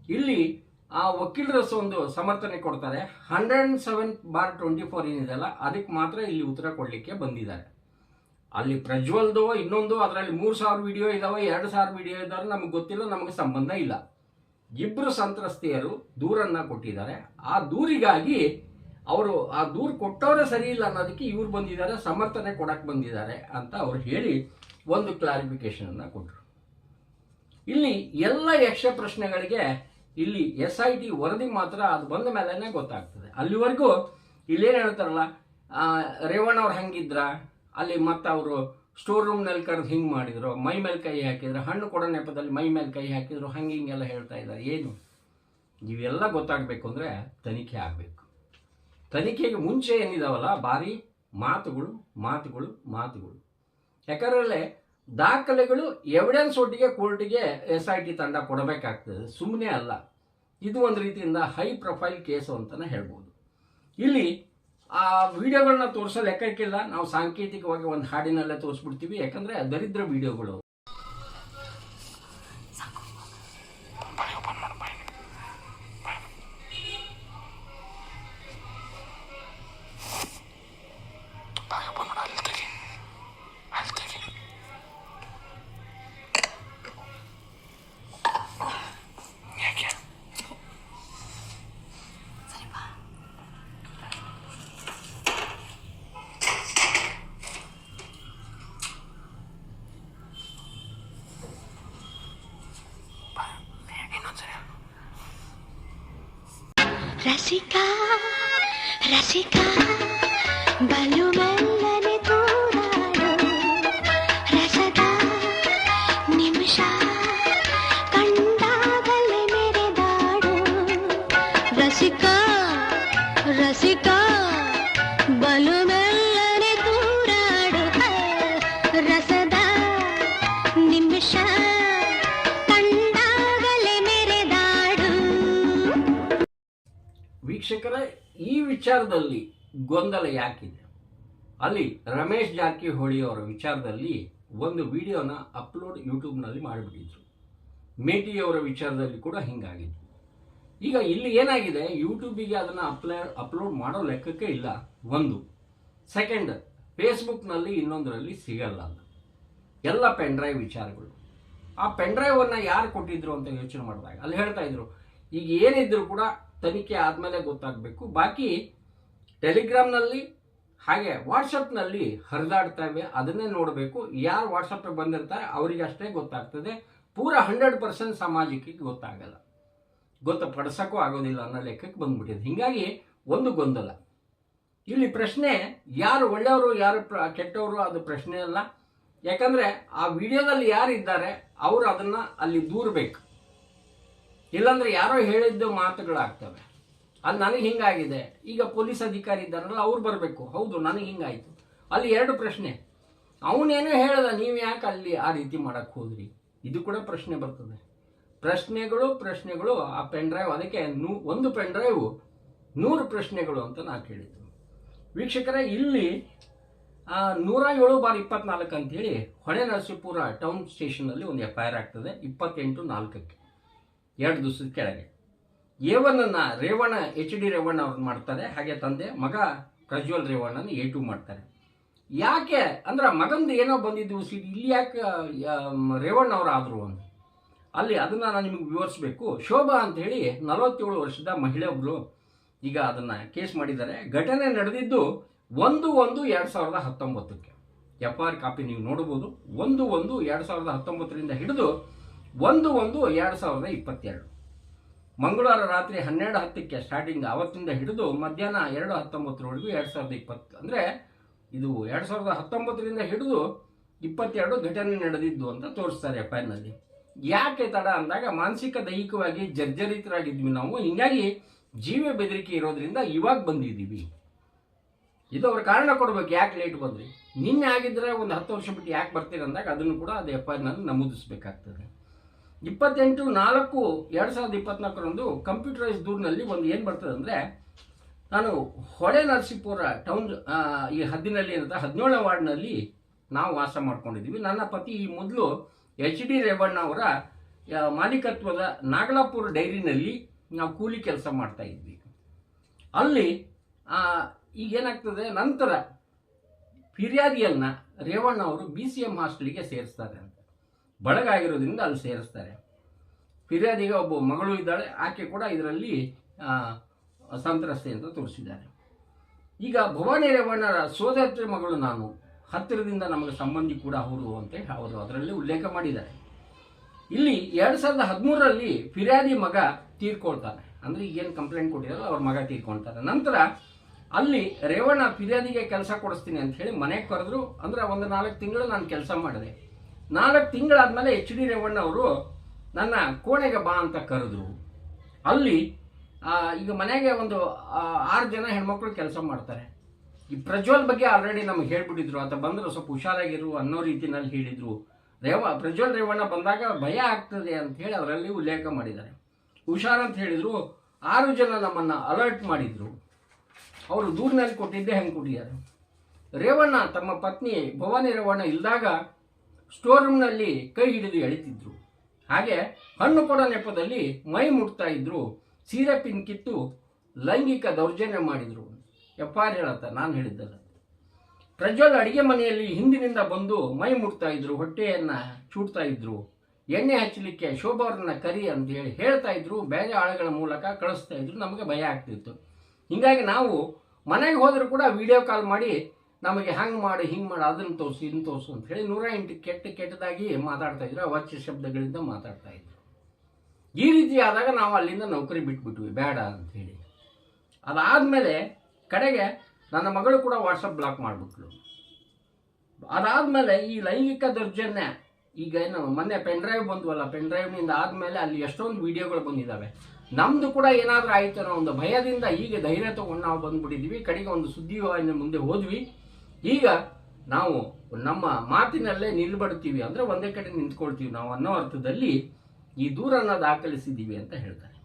ಇಲ್ಲಿ ಆ ವಕೀಲರ ಒಂದು ಸಮರ್ಥನೆ ಕೊಡ್ತಾರೆ. Hundred seven bar twenty four ಏನಿದೆಯಲ್ಲ, ಅದಕ್ಕೆ ಮಾತ್ರ ಇಲ್ಲಿ ಉತ್ತರ ಕೊಡಲಿಕ್ಕೆ ಬಂದಿದ್ದಾರೆ. ಅಲ್ಲಿ ಪ್ರಜ್ವಲ್ದು ಇನ್ನೊಂದು ಅದರಲ್ಲಿ ಮೂರು ಸಾವಿರ ವಿಡಿಯೋ ಇದಾವೆ, ಎರಡು ಸಾವಿರ ವಿಡಿಯೋ ಇದ್ದಾವೆ ನಮಗೆ ಗೊತ್ತಿಲ್ಲ, ನಮಗೆ ಸಂಬಂಧ ಇಲ್ಲ. ಇಬ್ಬರು ಸಂತ್ರಸ್ತೆಯರು ದೂರನ್ನು ಕೊಟ್ಟಿದ್ದಾರೆ. ಆ ದೂರಿಗಾಗಿ ಅವರು ಆ ದೂರು ಕೊಟ್ಟವರೇ ಸರಿ ಇಲ್ಲ ಅನ್ನೋದಕ್ಕೆ ಇವ್ರು ಬಂದಿದ್ದಾರೆ, ಸಮರ್ಥನೆ ಕೊಡಕ್ಕೆ ಬಂದಿದ್ದಾರೆ ಅಂತ ಅವ್ರು ಹೇಳಿ ಒಂದು ಕ್ಲಾರಿಫಿಕೇಶನ್ ಅನ್ನ ಕೊಟ್ಟರು ಇಲ್ಲಿ ಎಲ್ಲ ಯಕ್ಷ ಪ್ರಶ್ನೆಗಳಿಗೆ ಇಲ್ಲಿ ಎಸ್ ಐ ಟಿ ವರದಿ ಮಾತ್ರ ಅದು ಬಂದ ಮೇಲೇ ಗೊತ್ತಾಗ್ತದೆ. ಅಲ್ಲಿವರೆಗೂ ಇಲ್ಲೇನು ಹೇಳ್ತಾರಲ್ಲ ರೇವಣ್ಣ ಅವ್ರು ಹಂಗಿದ್ರ? ಅಲ್ಲಿ ಮತ್ತೆ ಅವರು ಸ್ಟೋರ್ ರೂಮ್ನಲ್ಲಿ ಕರೆದು ಹಿಂಗೆ ಮಾಡಿದ್ರು, ಮೈ ಮೇಲೆ ಕೈ ಹಾಕಿದ್ರು, ಹಣ್ಣು ಕೊಡೋ ನೆಪದಲ್ಲಿ ಮೈ ಮೇಲೆ ಕೈ ಹಾಕಿದ್ರು, ಹಂಗೆ ಹಿಂಗೆಲ್ಲ ಹೇಳ್ತಾ ಇದ್ದಾರೆ. ಏನು? ಇವೆಲ್ಲ ಗೊತ್ತಾಗಬೇಕು ಅಂದರೆ ತನಿಖೆ ಆಗಬೇಕು. ತನಿಖೆಗೆ ಮುಂಚೆ ಏನಿದಾವಲ್ಲ, ಭಾರಿ ಮಾತುಗಳು ಮಾತುಗಳು ಮಾತುಗಳು. ಯಾಕಂದ್ರೆ ದಾಖಲೆಗಳು ಎವಿಡೆನ್ಸ್ ಒಟ್ಟಿಗೆ ಕೋರ್ಟಿಗೆ ಎಸ್ ಐ ಟಿ ತಂಡ ಕೊಡಬೇಕಾಗ್ತದೆ. ಸುಮ್ಮನೆ ಅಲ್ಲ. ಇದು ಒಂದು ರೀತಿಯಿಂದ ಹೈ ಪ್ರೊಫೈಲ್ ಕೇಸು ಅಂತಲೇ ಹೇಳ್ಬೋದು. ಇಲ್ಲಿ ಆ ವಿಡಿಯೋಗಳನ್ನ ತೋರಿಸೋ ಲೆಕ್ಕಕ್ಕಿಲ್ಲ. ನಾವು ಸಾಂಕೇತಿಕವಾಗಿ ಒಂದು ಹಾಡಿನಲ್ಲೇ ತೋರಿಸ್ಬಿಡ್ತೀವಿ. ಯಾಕಂದ್ರೆ ದರಿದ್ರ ವಿಡಿಯೋಗಳು. chicas. ಗೊಂದಲ ಯಾಕಿದೆ? ಅಲ್ಲಿ ರಮೇಶ್ ಜಾರಕಿಹೊಳಿ ಅವರ ವಿಚಾರದಲ್ಲಿ ಒಂದು ವಿಡಿಯೋನ ಅಪ್ಲೋಡ್ ಯೂಟ್ಯೂಬ್ನಲ್ಲಿ ಮಾಡಿಬಿಟ್ಟಿದ್ರು. ಮೇಟಿಯವರ ವಿಚಾರದಲ್ಲಿ ಕೂಡ ಹಿಂಗಾಗಿತ್ತು ಈಗ ಇಲ್ಲಿ ಏನಾಗಿದೆ? ಯೂಟ್ಯೂಬಿಗೆ ಅದನ್ನು ಅಪ್ಲೈ, ಅಪ್ಲೋಡ್ ಮಾಡೋ ಲೆಕ್ಕಕ್ಕೆ ಇಲ್ಲ. ಒಂದು. ಸೆಕೆಂಡ್, ಫೇಸ್ಬುಕ್ನಲ್ಲಿ ಇನ್ನೊಂದರಲ್ಲಿ ಸಿಗಲ್ಲ ಅದು. ಎಲ್ಲ ಪೆನ್ಡ್ರೈವ್ ವಿಚಾರಗಳು. ಆ ಪೆನ್ ಪೆನ್ಡ್ರೈವನ್ನು ಯಾರು ಕೊಟ್ಟಿದ್ರು ಅಂತ ಯೋಚನೆ ಮಾಡಿದಾಗ, ಅಲ್ಲಿ ಹೇಳ್ತಾ ಇದ್ರು, ಈಗ ಏನಿದ್ರು ಕೂಡ ತನಿಖೆ ಆದಮೇಲೆ ಗೊತ್ತಾಗಬೇಕು. ಬಾಕಿ ಟೆಲಿಗ್ರಾಮ್ನಲ್ಲಿ, ಹಾಗೆ ವಾಟ್ಸಪ್ನಲ್ಲಿ ಹರಿದಾಡ್ತಾ ಇವೆ ಅದನ್ನೇ ನೋಡಬೇಕು. ಯಾರು ವಾಟ್ಸಪ್ಗೆ ಬಂದಿರ್ತಾರೆ ಅವರಿಗೆ ಅಷ್ಟೇ ಗೊತ್ತಾಗ್ತದೆ. ಪೂರ ಹಂಡ್ರೆಡ್ ಪರ್ಸೆಂಟ್ ಸಮಾಜಕ್ಕೆ ಗೊತ್ತಾಗಲ್ಲ. ಗೊತ್ತುಪಡಿಸೋಕ್ಕೂ ಆಗೋದಿಲ್ಲ ಅನ್ನೋ ಲೆಕ್ಕಕ್ಕೆ ಬಂದ್ಬಿಟ್ಟಿದೆ. ಹೀಗಾಗಿ ಒಂದು ಗೊಂದಲ. ಇಲ್ಲಿ ಪ್ರಶ್ನೆ, ಯಾರು ಒಳ್ಳೆಯವರು, ಯಾರು ಕೆಟ್ಟವರು, ಅದು ಪ್ರಶ್ನೆ ಅಲ್ಲ. ಯಾಕಂದರೆ ಆ ವಿಡಿಯೋದಲ್ಲಿ ಯಾರಿದ್ದಾರೆ, ಅವರು ಅದನ್ನು ಅಲ್ಲಿ ದೂರಬೇಕು. ಇಲ್ಲಾಂದರೆ ಯಾರೋ ಹೇಳಿದ್ದು ಮಾತುಗಳಾಗ್ತವೆ. ಅದು ನನಗೆ ಹಿಂಗಾಗಿದೆ. ಈಗ ಪೊಲೀಸ್ ಅಧಿಕಾರಿ ಇದ್ದಾರಲ್ಲ, ಅವ್ರು ಬರಬೇಕು. ಹೌದು, ನನಗೆ ಹಿಂಗಾಯಿತು. ಅಲ್ಲಿ ಎರಡು ಪ್ರಶ್ನೆ. ಅವನೇನೋ ಹೇಳ್ದ, ನೀವು ಯಾಕೆ ಅಲ್ಲಿ ಆ ರೀತಿ ಮಾಡಕ್ಕೆ ಹೋದ್ರಿ? ಇದು ಕೂಡ ಪ್ರಶ್ನೆ ಬರ್ತದೆ. ಪ್ರಶ್ನೆಗಳು ಪ್ರಶ್ನೆಗಳು, ಆ ಪೆನ್ ಡ್ರೈವ್, ಅದಕ್ಕೆ ನೂ, ಒಂದು ಪೆನ್ ಡ್ರೈವು, ನೂರು ಪ್ರಶ್ನೆಗಳು ಅಂತ ನಾ ಕೇಳಿದ್ದು. ವೀಕ್ಷಕರೇ, ಇಲ್ಲಿ ನೂರ ಏಳು ಬಾರ್ ಇಪ್ಪತ್ನಾಲ್ಕು ಅಂತೇಳಿ ಹೊಳೆ ನರಸೀಪುರ ಟೌನ್ ಸ್ಟೇಷನಲ್ಲಿ ಒಂದು ಎಫ್ ಐ ಆರ್ ಆಗ್ತದೆ, ಇಪ್ಪತ್ತೆಂಟು ನಾಲ್ಕಕ್ಕೆ, ಎರಡು ದಿವಸದ ಕೆಳಗೆ. ಏವನನ್ನ ರೇವಣ್ಣ ಎಚ್ ಡಿ ರೇವಣ್ಣ ಅವ್ರು ಮಾಡ್ತಾರೆ, ಹಾಗೆ ತಂದೆ, ಮಗ ಪ್ರಜ್ವಲ್ ರೇವಣ್ಣನ ಎ ಟು ಮಾಡ್ತಾರೆ. ಯಾಕೆ? ಅಂದ್ರೆ ಮಗಂದು ಏನೋ ಬಂದಿದ್ದು ಸಿ, ಇಲ್ಲಿ ಯಾಕೆ ರೇವಣ್ಣ ಅವರು ಆದರು ಅಂತ. ಅಲ್ಲಿ ಅದನ್ನ ನಾನು ನಿಮಗೆ ವಿವರಿಸಬೇಕು. ಶೋಭಾ ಅಂತ ಹೇಳಿ ನಲವತ್ತೇಳು ವರ್ಷದ ಮಹಿಳೆ ಒಬ್ರು ಈಗ ಅದನ್ನ ಕೇಸ್ ಮಾಡಿದ್ದಾರೆ. ಘಟನೆ ನಡೆದಿದ್ದು ಒಂದು ಒಂದು ಎರಡು ಸಾವಿರದ ಹತ್ತೊಂಬತ್ತಕ್ಕೆ. ಎಫ್ ಆರ್ ಕಾಪಿ ನೀವು ನೋಡ್ಬೋದು. ಒಂದು ಒಂದು ಎರಡು ಸಾವಿರದ ಹತ್ತೊಂಬತ್ತರಿಂದ ಹಿಡಿದು ಒಂದು ಒಂದು ಎರಡು ಸಾವಿರದ ಇಪ್ಪತ್ತೆರಡು. ಮಂಗಳವಾರ ರಾತ್ರಿ ಹನ್ನೆರಡು ಹತ್ತಕ್ಕೆ ಸ್ಟಾರ್ಟಿಂಗ್ ಅವತ್ತಿಂದ ಹಿಡಿದು ಮಧ್ಯಾಹ್ನ ಎರಡು ಹತ್ತೊಂಬತ್ತರವರೆಗೂ ಎರಡು ಸಾವಿರದ ಇಪ್ಪತ್ತು. ಅಂದರೆ ಇದು ಎರಡು ಸಾವಿರದ ಹತ್ತೊಂಬತ್ತರಿಂದ ಹಿಡಿದು ಇಪ್ಪತ್ತೆರಡು ಘಟನೆ ನಡೆದಿದ್ದು ಅಂತ ತೋರಿಸ್ತಾರೆ ಎಫ್ ಯಾಕೆ ತಡ ಅಂದಾಗ ಮಾನಸಿಕ ದೈಹಿಕವಾಗಿ ಜರ್ಜರಿತರಾಗಿದ್ವಿ ನಾವು. ಹೀಗಾಗಿ ಜೀವ ಬೆದರಿಕೆ ಇರೋದ್ರಿಂದ ಇವಾಗ ಬಂದಿದ್ದೀವಿ. ಇದು ಅವ್ರ ಕಾರಣ ಕೊಡ್ಬೇಕು ಯಾಕೆ ಲೇಟ್ ಬಂದ್ರಿ? ನಿನ್ನೆ ಆಗಿದ್ರೆ ಒಂದು ಹತ್ತು ವರ್ಷ ಬಿಟ್ಟು ಯಾಕೆ ಬರ್ತೀರಿ ಅಂದಾಗ ಅದನ್ನು ಕೂಡ ಅದು ಎಫ್ ಐ ನಲ್ಲಿ ನಮೂದಿಸಬೇಕಾಗ್ತದೆ. ಇಪ್ಪತ್ತೆಂಟು ನಾಲ್ಕು ಎರಡು ಸಾವಿರದ ಇಪ್ಪತ್ನಾಲ್ಕರಂದು ಕಂಪ್ಯೂಟರೈಸ್ ದೂರಿನಲ್ಲಿ ಒಂದು ಏನು ಬರ್ತದೆ ಅಂದರೆ, ನಾನು ಹೊಳೆ ನರಸೀಪುರ ಟೌನ್ ಈ ಹದ್ದಿನಲ್ಲಿ ಏನಂತ ಹದಿನೇಳನೇ ವಾರ್ಡ್ನಲ್ಲಿ ನಾವು ವಾಸ ಮಾಡ್ಕೊಂಡಿದ್ದೀವಿ. ನನ್ನ ಪತಿ ಈ ಮೊದಲು ಎಚ್ ಡಿ ರೇವಣ್ಣ ಅವರ ಮಾಲೀಕತ್ವದ ನಾಗಲಾಪುರ ಡೈರಿನಲ್ಲಿ ನಾವು ಕೂಲಿ ಕೆಲಸ ಮಾಡ್ತಾ ಇದ್ವಿ. ಅಲ್ಲಿ ಈಗೇನಾಗ್ತದೆ ನಂತರ ಫಿರ್ಯಾದಿಯನ್ನ ರೇವಣ್ಣ ಅವರು ಬಿ ಸಿ ಎಂ ಹಾಸ್ಟೆಲಿಗೆ ಸೇರಿಸ್ತಾರೆ ಅಂತ ಬಳಗ ಆಗಿರೋದ್ರಿಂದ ಅಲ್ಲಿ ಸೇರಿಸ್ತಾರೆ. ಫಿರ್ಯಾದಿಗೆ ಒಬ್ಬ ಮಗಳು ಇದ್ದಾಳೆ, ಆಕೆ ಕೂಡ ಇದರಲ್ಲಿ ಸಂತ್ರಸ್ತೆ ಅಂತ ತೋರಿಸಿದ್ದಾರೆ. ಈಗ ಭವಾನಿ ರೇವಣ್ಣರ ಸೋದರತ್ರಿ ಮಗಳು ನಾನು, ಹತ್ತಿರದಿಂದ ನಮಗೆ ಸಂಬಂಧಿ ಕೂಡ ಅವರು ಅಂತ ಅವರು ಅದರಲ್ಲಿ ಉಲ್ಲೇಖ ಮಾಡಿದ್ದಾರೆ. ಇಲ್ಲಿ ಎರಡು ಸಾವಿರದ ಹದಿಮೂರರಲ್ಲಿ ಫಿರ್ಯಾದಿ ಮಗ ತೀರ್ಕೊಳ್ತಾನೆ. ಅಂದ್ರೆ ಏನು ಕಂಪ್ಲೇಂಟ್ ಕೊಟ್ಟಿರಲ್ಲ ಅವ್ರ ಮಗ ತೀರ್ಕೊಳ್ತಾರೆ. ನಂತರ ಅಲ್ಲಿ ರೇವಣ್ಣ ಫಿರ್ಯಾದಿಗೆ ಕೆಲಸ ಕೊಡಿಸ್ತೀನಿ ಅಂತ ಹೇಳಿ ಮನೆಗೆ ಕರೆದ್ರು. ಅಂದ್ರೆ ಒಂದು ನಾಲ್ಕು ತಿಂಗಳು ನಾನು ಕೆಲಸ ಮಾಡಿದೆ. ನಾಲ್ಕು ತಿಂಗಳಾದಮೇಲೆ ಎಚ್ ಡಿ ರೇವಣ್ಣ ಅವರು ನನ್ನ ಕೋಣೆಗೆ ಬಾ ಅಂತ ಕರೆದ್ರು. ಅಲ್ಲಿ ಈಗ ಮನೆಗೆ ಒಂದು ಆರು ಜನ ಹೆಣ್ಮಕ್ಳು ಕೆಲಸ ಮಾಡ್ತಾರೆ. ಈ ಪ್ರಜ್ವಲ್ ಬಗ್ಗೆ ಆಲ್ರೆಡಿ ನಮ್ಗೆ ಹೇಳ್ಬಿಟ್ಟಿದ್ರು. ಆತ ಬಂದ್ರೆ ಸ್ವಲ್ಪ ಹುಷಾರಾಗಿರು ಅನ್ನೋ ರೀತಿನಲ್ಲಿ ಹೇಳಿದರು. ರೇವ, ಪ್ರಜ್ವಲ್ ರೇವಣ್ಣ ಬಂದಾಗ ಭಯ ಆಗ್ತದೆ ಅಂತ ಹೇಳಿ ಅದರಲ್ಲಿ ಉಲ್ಲೇಖ ಮಾಡಿದ್ದಾರೆ. ಹುಷಾರ್ ಅಂತ ಹೇಳಿದ್ರು. ಆರು ಜನ ನಮ್ಮನ್ನ ಅಲರ್ಟ್ ಮಾಡಿದ್ರು. ಅವರು ದೂರಿನಲ್ಲಿ ಕೊಟ್ಟಿದ್ದೆ ಹೆಂಗೆ ಕೊಟ್ಟಿದ್ದಾರೆ ರೇವಣ್ಣ ತಮ್ಮ ಪತ್ನಿ ಭವಾನಿ ರೇವಣ್ಣ ಇಲ್ದಾಗ ಸ್ಟೋರ್ ರೂಮ್ನಲ್ಲಿ ಕೈ ಹಿಡಿದು ಎಳಿತಿದ್ರು. ಹಾಗೆ ಹಣ್ಣು ಕೊಡೋ ನೆಪದಲ್ಲಿ ಮೈ ಮುಟ್ತಾ ಇದ್ರು. ಸೀರೆ ಪಿನ್ ಕಿತ್ತು ಲೈಂಗಿಕ ದೌರ್ಜನ್ಯ ಮಾಡಿದ್ರು. ಎಫ್ ಆರ್ ಹೇಳತ್ತ, ನಾನು ಹೇಳಿದ್ದಲ್ಲ. ಪ್ರಜ್ವಲ್ ಅಡಿಗೆ ಮನೆಯಲ್ಲಿ ಹಿಂದಿನಿಂದ ಬಂದು ಮೈ ಮುಟ್ತಾ ಇದ್ರು, ಹೊಟ್ಟೆಯನ್ನ ಚೂಡ್ತಾ ಇದ್ರು. ಎಣ್ಣೆ ಹಚ್ಚಲಿಕ್ಕೆ ಶೋಭಾವ್ರನ್ನ ಕರಿ ಅಂತ ಹೇಳಿ ಹೇಳ್ತಾ ಇದ್ರು. ಬೇರೆ ಆಳುಗಳ ಮೂಲಕ ಕಳಿಸ್ತಾ ಇದ್ರು. ನಮಗೆ ಭಯ ಆಗ್ತಿತ್ತು. ಹಿಂಗಾಗಿ ನಾವು ಮನೆಗೆ ಹೋದರೂ ಕೂಡ ವಿಡಿಯೋ ಕಾಲ್ ಮಾಡಿ ನಮಗೆ ಹಂಗ್ ಮಾಡು, ಹಿಂಗೆ ಮಾಡು, ಅದನ್ನು ತೋರಿಸು, ಇದನ್ನು ತೋರಿಸು ಅಂತ ಹೇಳಿ ನೂರ ಎಂಟು ಕೆಟ್ಟ ಕೆಟ್ಟದಾಗಿ ಮಾತಾಡ್ತಾ ಇದ್ರು ಅವಚ್ಯ ಶಬ್ದಗಳಿಂದ ಮಾತಾಡ್ತಾ ಇದ್ರು. ಈ ರೀತಿ ಆದಾಗ ನಾವು ಅಲ್ಲಿಂದ ನೌಕರಿ ಬಿಟ್ಬಿಟ್ವಿ, ಬೇಡ ಅಂತ ಹೇಳಿ. ಅದಾದಮೇಲೆ ಕಡೆಗೆ ನನ್ನ ಮಗಳು ಕೂಡ ವಾಟ್ಸಪ್ ಬ್ಲಾಕ್ ಮಾಡಿಬಿಟ್ಲು. ಅದಾದಮೇಲೆ ಈ ಲೈಂಗಿಕ ದೌರ್ಜನ್ಯ ಈಗ ಏನು, ಮೊನ್ನೆ ಪೆನ್ ಡ್ರೈವ್ ಬಂದ್ವಲ್ಲ ಪೆನ್ ಡ್ರೈವ್ನಿಂದ ಆದಮೇಲೆ ಅಲ್ಲಿ ಎಷ್ಟೊಂದು ವಿಡಿಯೋಗಳು ಬಂದಿದ್ದಾವೆ. ನಮ್ದು ಕೂಡ ಏನಾದರೂ ಆಯಿತು ಅನ್ನೋ ಒಂದು ಭಯದಿಂದ ಈಗ ಧೈರ್ಯ ತಗೊಂಡು ನಾವು ಬಂದ್ಬಿಟ್ಟಿದ್ವಿ. ಕಡೆಗೆ ಒಂದು ಸುದ್ದಿ ಮುಂದೆ ಹೋದ್ವಿ. ಈಗ ನಾವು ನಮ್ಮ ಮಾತಿನಲ್ಲೇ ನಿಲ್ಬಡ್ತೀವಿ ಅಂದರೆ ಒಂದೇ ಕಡೆ ನಿಂತ್ಕೊಳ್ತೀವಿ ನಾವು ಅನ್ನೋ ಅರ್ಥದಲ್ಲಿ ಈ ದೂರನ್ನು ದಾಖಲಿಸಿದ್ದೀವಿ ಅಂತ ಹೇಳ್ತಾರೆ.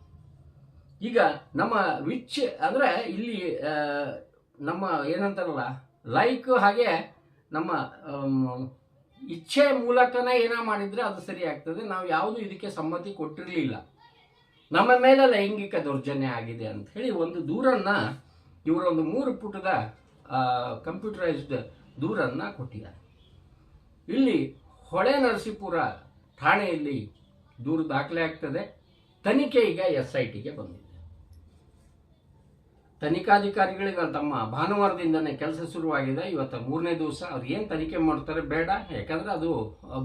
ಈಗ ನಮ್ಮ ವಿಚ್ ಅಂದರೆ ಇಲ್ಲಿ ನಮ್ಮ ಏನಂತಾರಲ್ಲ ಲೈಕ್ ಹಾಗೆ ನಮ್ಮ ಇಚ್ಛೆ ಮೂಲಕನೇ ಏನೋ ಮಾಡಿದರೆ ಅದು ಸರಿ ಆಗ್ತದೆ. ನಾವು ಯಾವುದು ಇದಕ್ಕೆ ಸಮ್ಮತಿ ಕೊಟ್ಟಿರಲಿಲ್ಲ. ನಮ್ಮ ಮೇಲೆ ಲೈಂಗಿಕ ದೌರ್ಜನ್ಯ ಆಗಿದೆ ಅಂತ ಹೇಳಿ ಒಂದು ದೂರನ್ನ ಇವರೊಂದು ಮೂರು ಪುಟದ ಕಂಪ್ಯೂಟರೈಸ್ಡ್ ದೂರನ್ನ ಕೊಟ್ಟಿದ್ದಾರೆ. ಇಲ್ಲಿ ಹೊಳೆ ನರಸೀಪುರ ಠಾಣೆಯಲ್ಲಿ ದೂರು ದಾಖಲೆ ಆಗ್ತದೆ. ತನಿಖೆ ಈಗ ಎಸ್ ಐ ಟಿಗೆ ಬಂದಿದೆ. ತನಿಖಾಧಿಕಾರಿಗಳಿಗೆ ತಮ್ಮ ಭಾನುವಾರದಿಂದನೇ ಕೆಲಸ ಶುರುವಾಗಿದೆ. ಇವತ್ತು ಮೂರನೇ ದಿವಸ ಅವ್ರು ಏನು ತನಿಖೆ ಮಾಡ್ತಾರೆ ಬೇಡ, ಯಾಕಂದರೆ ಅದು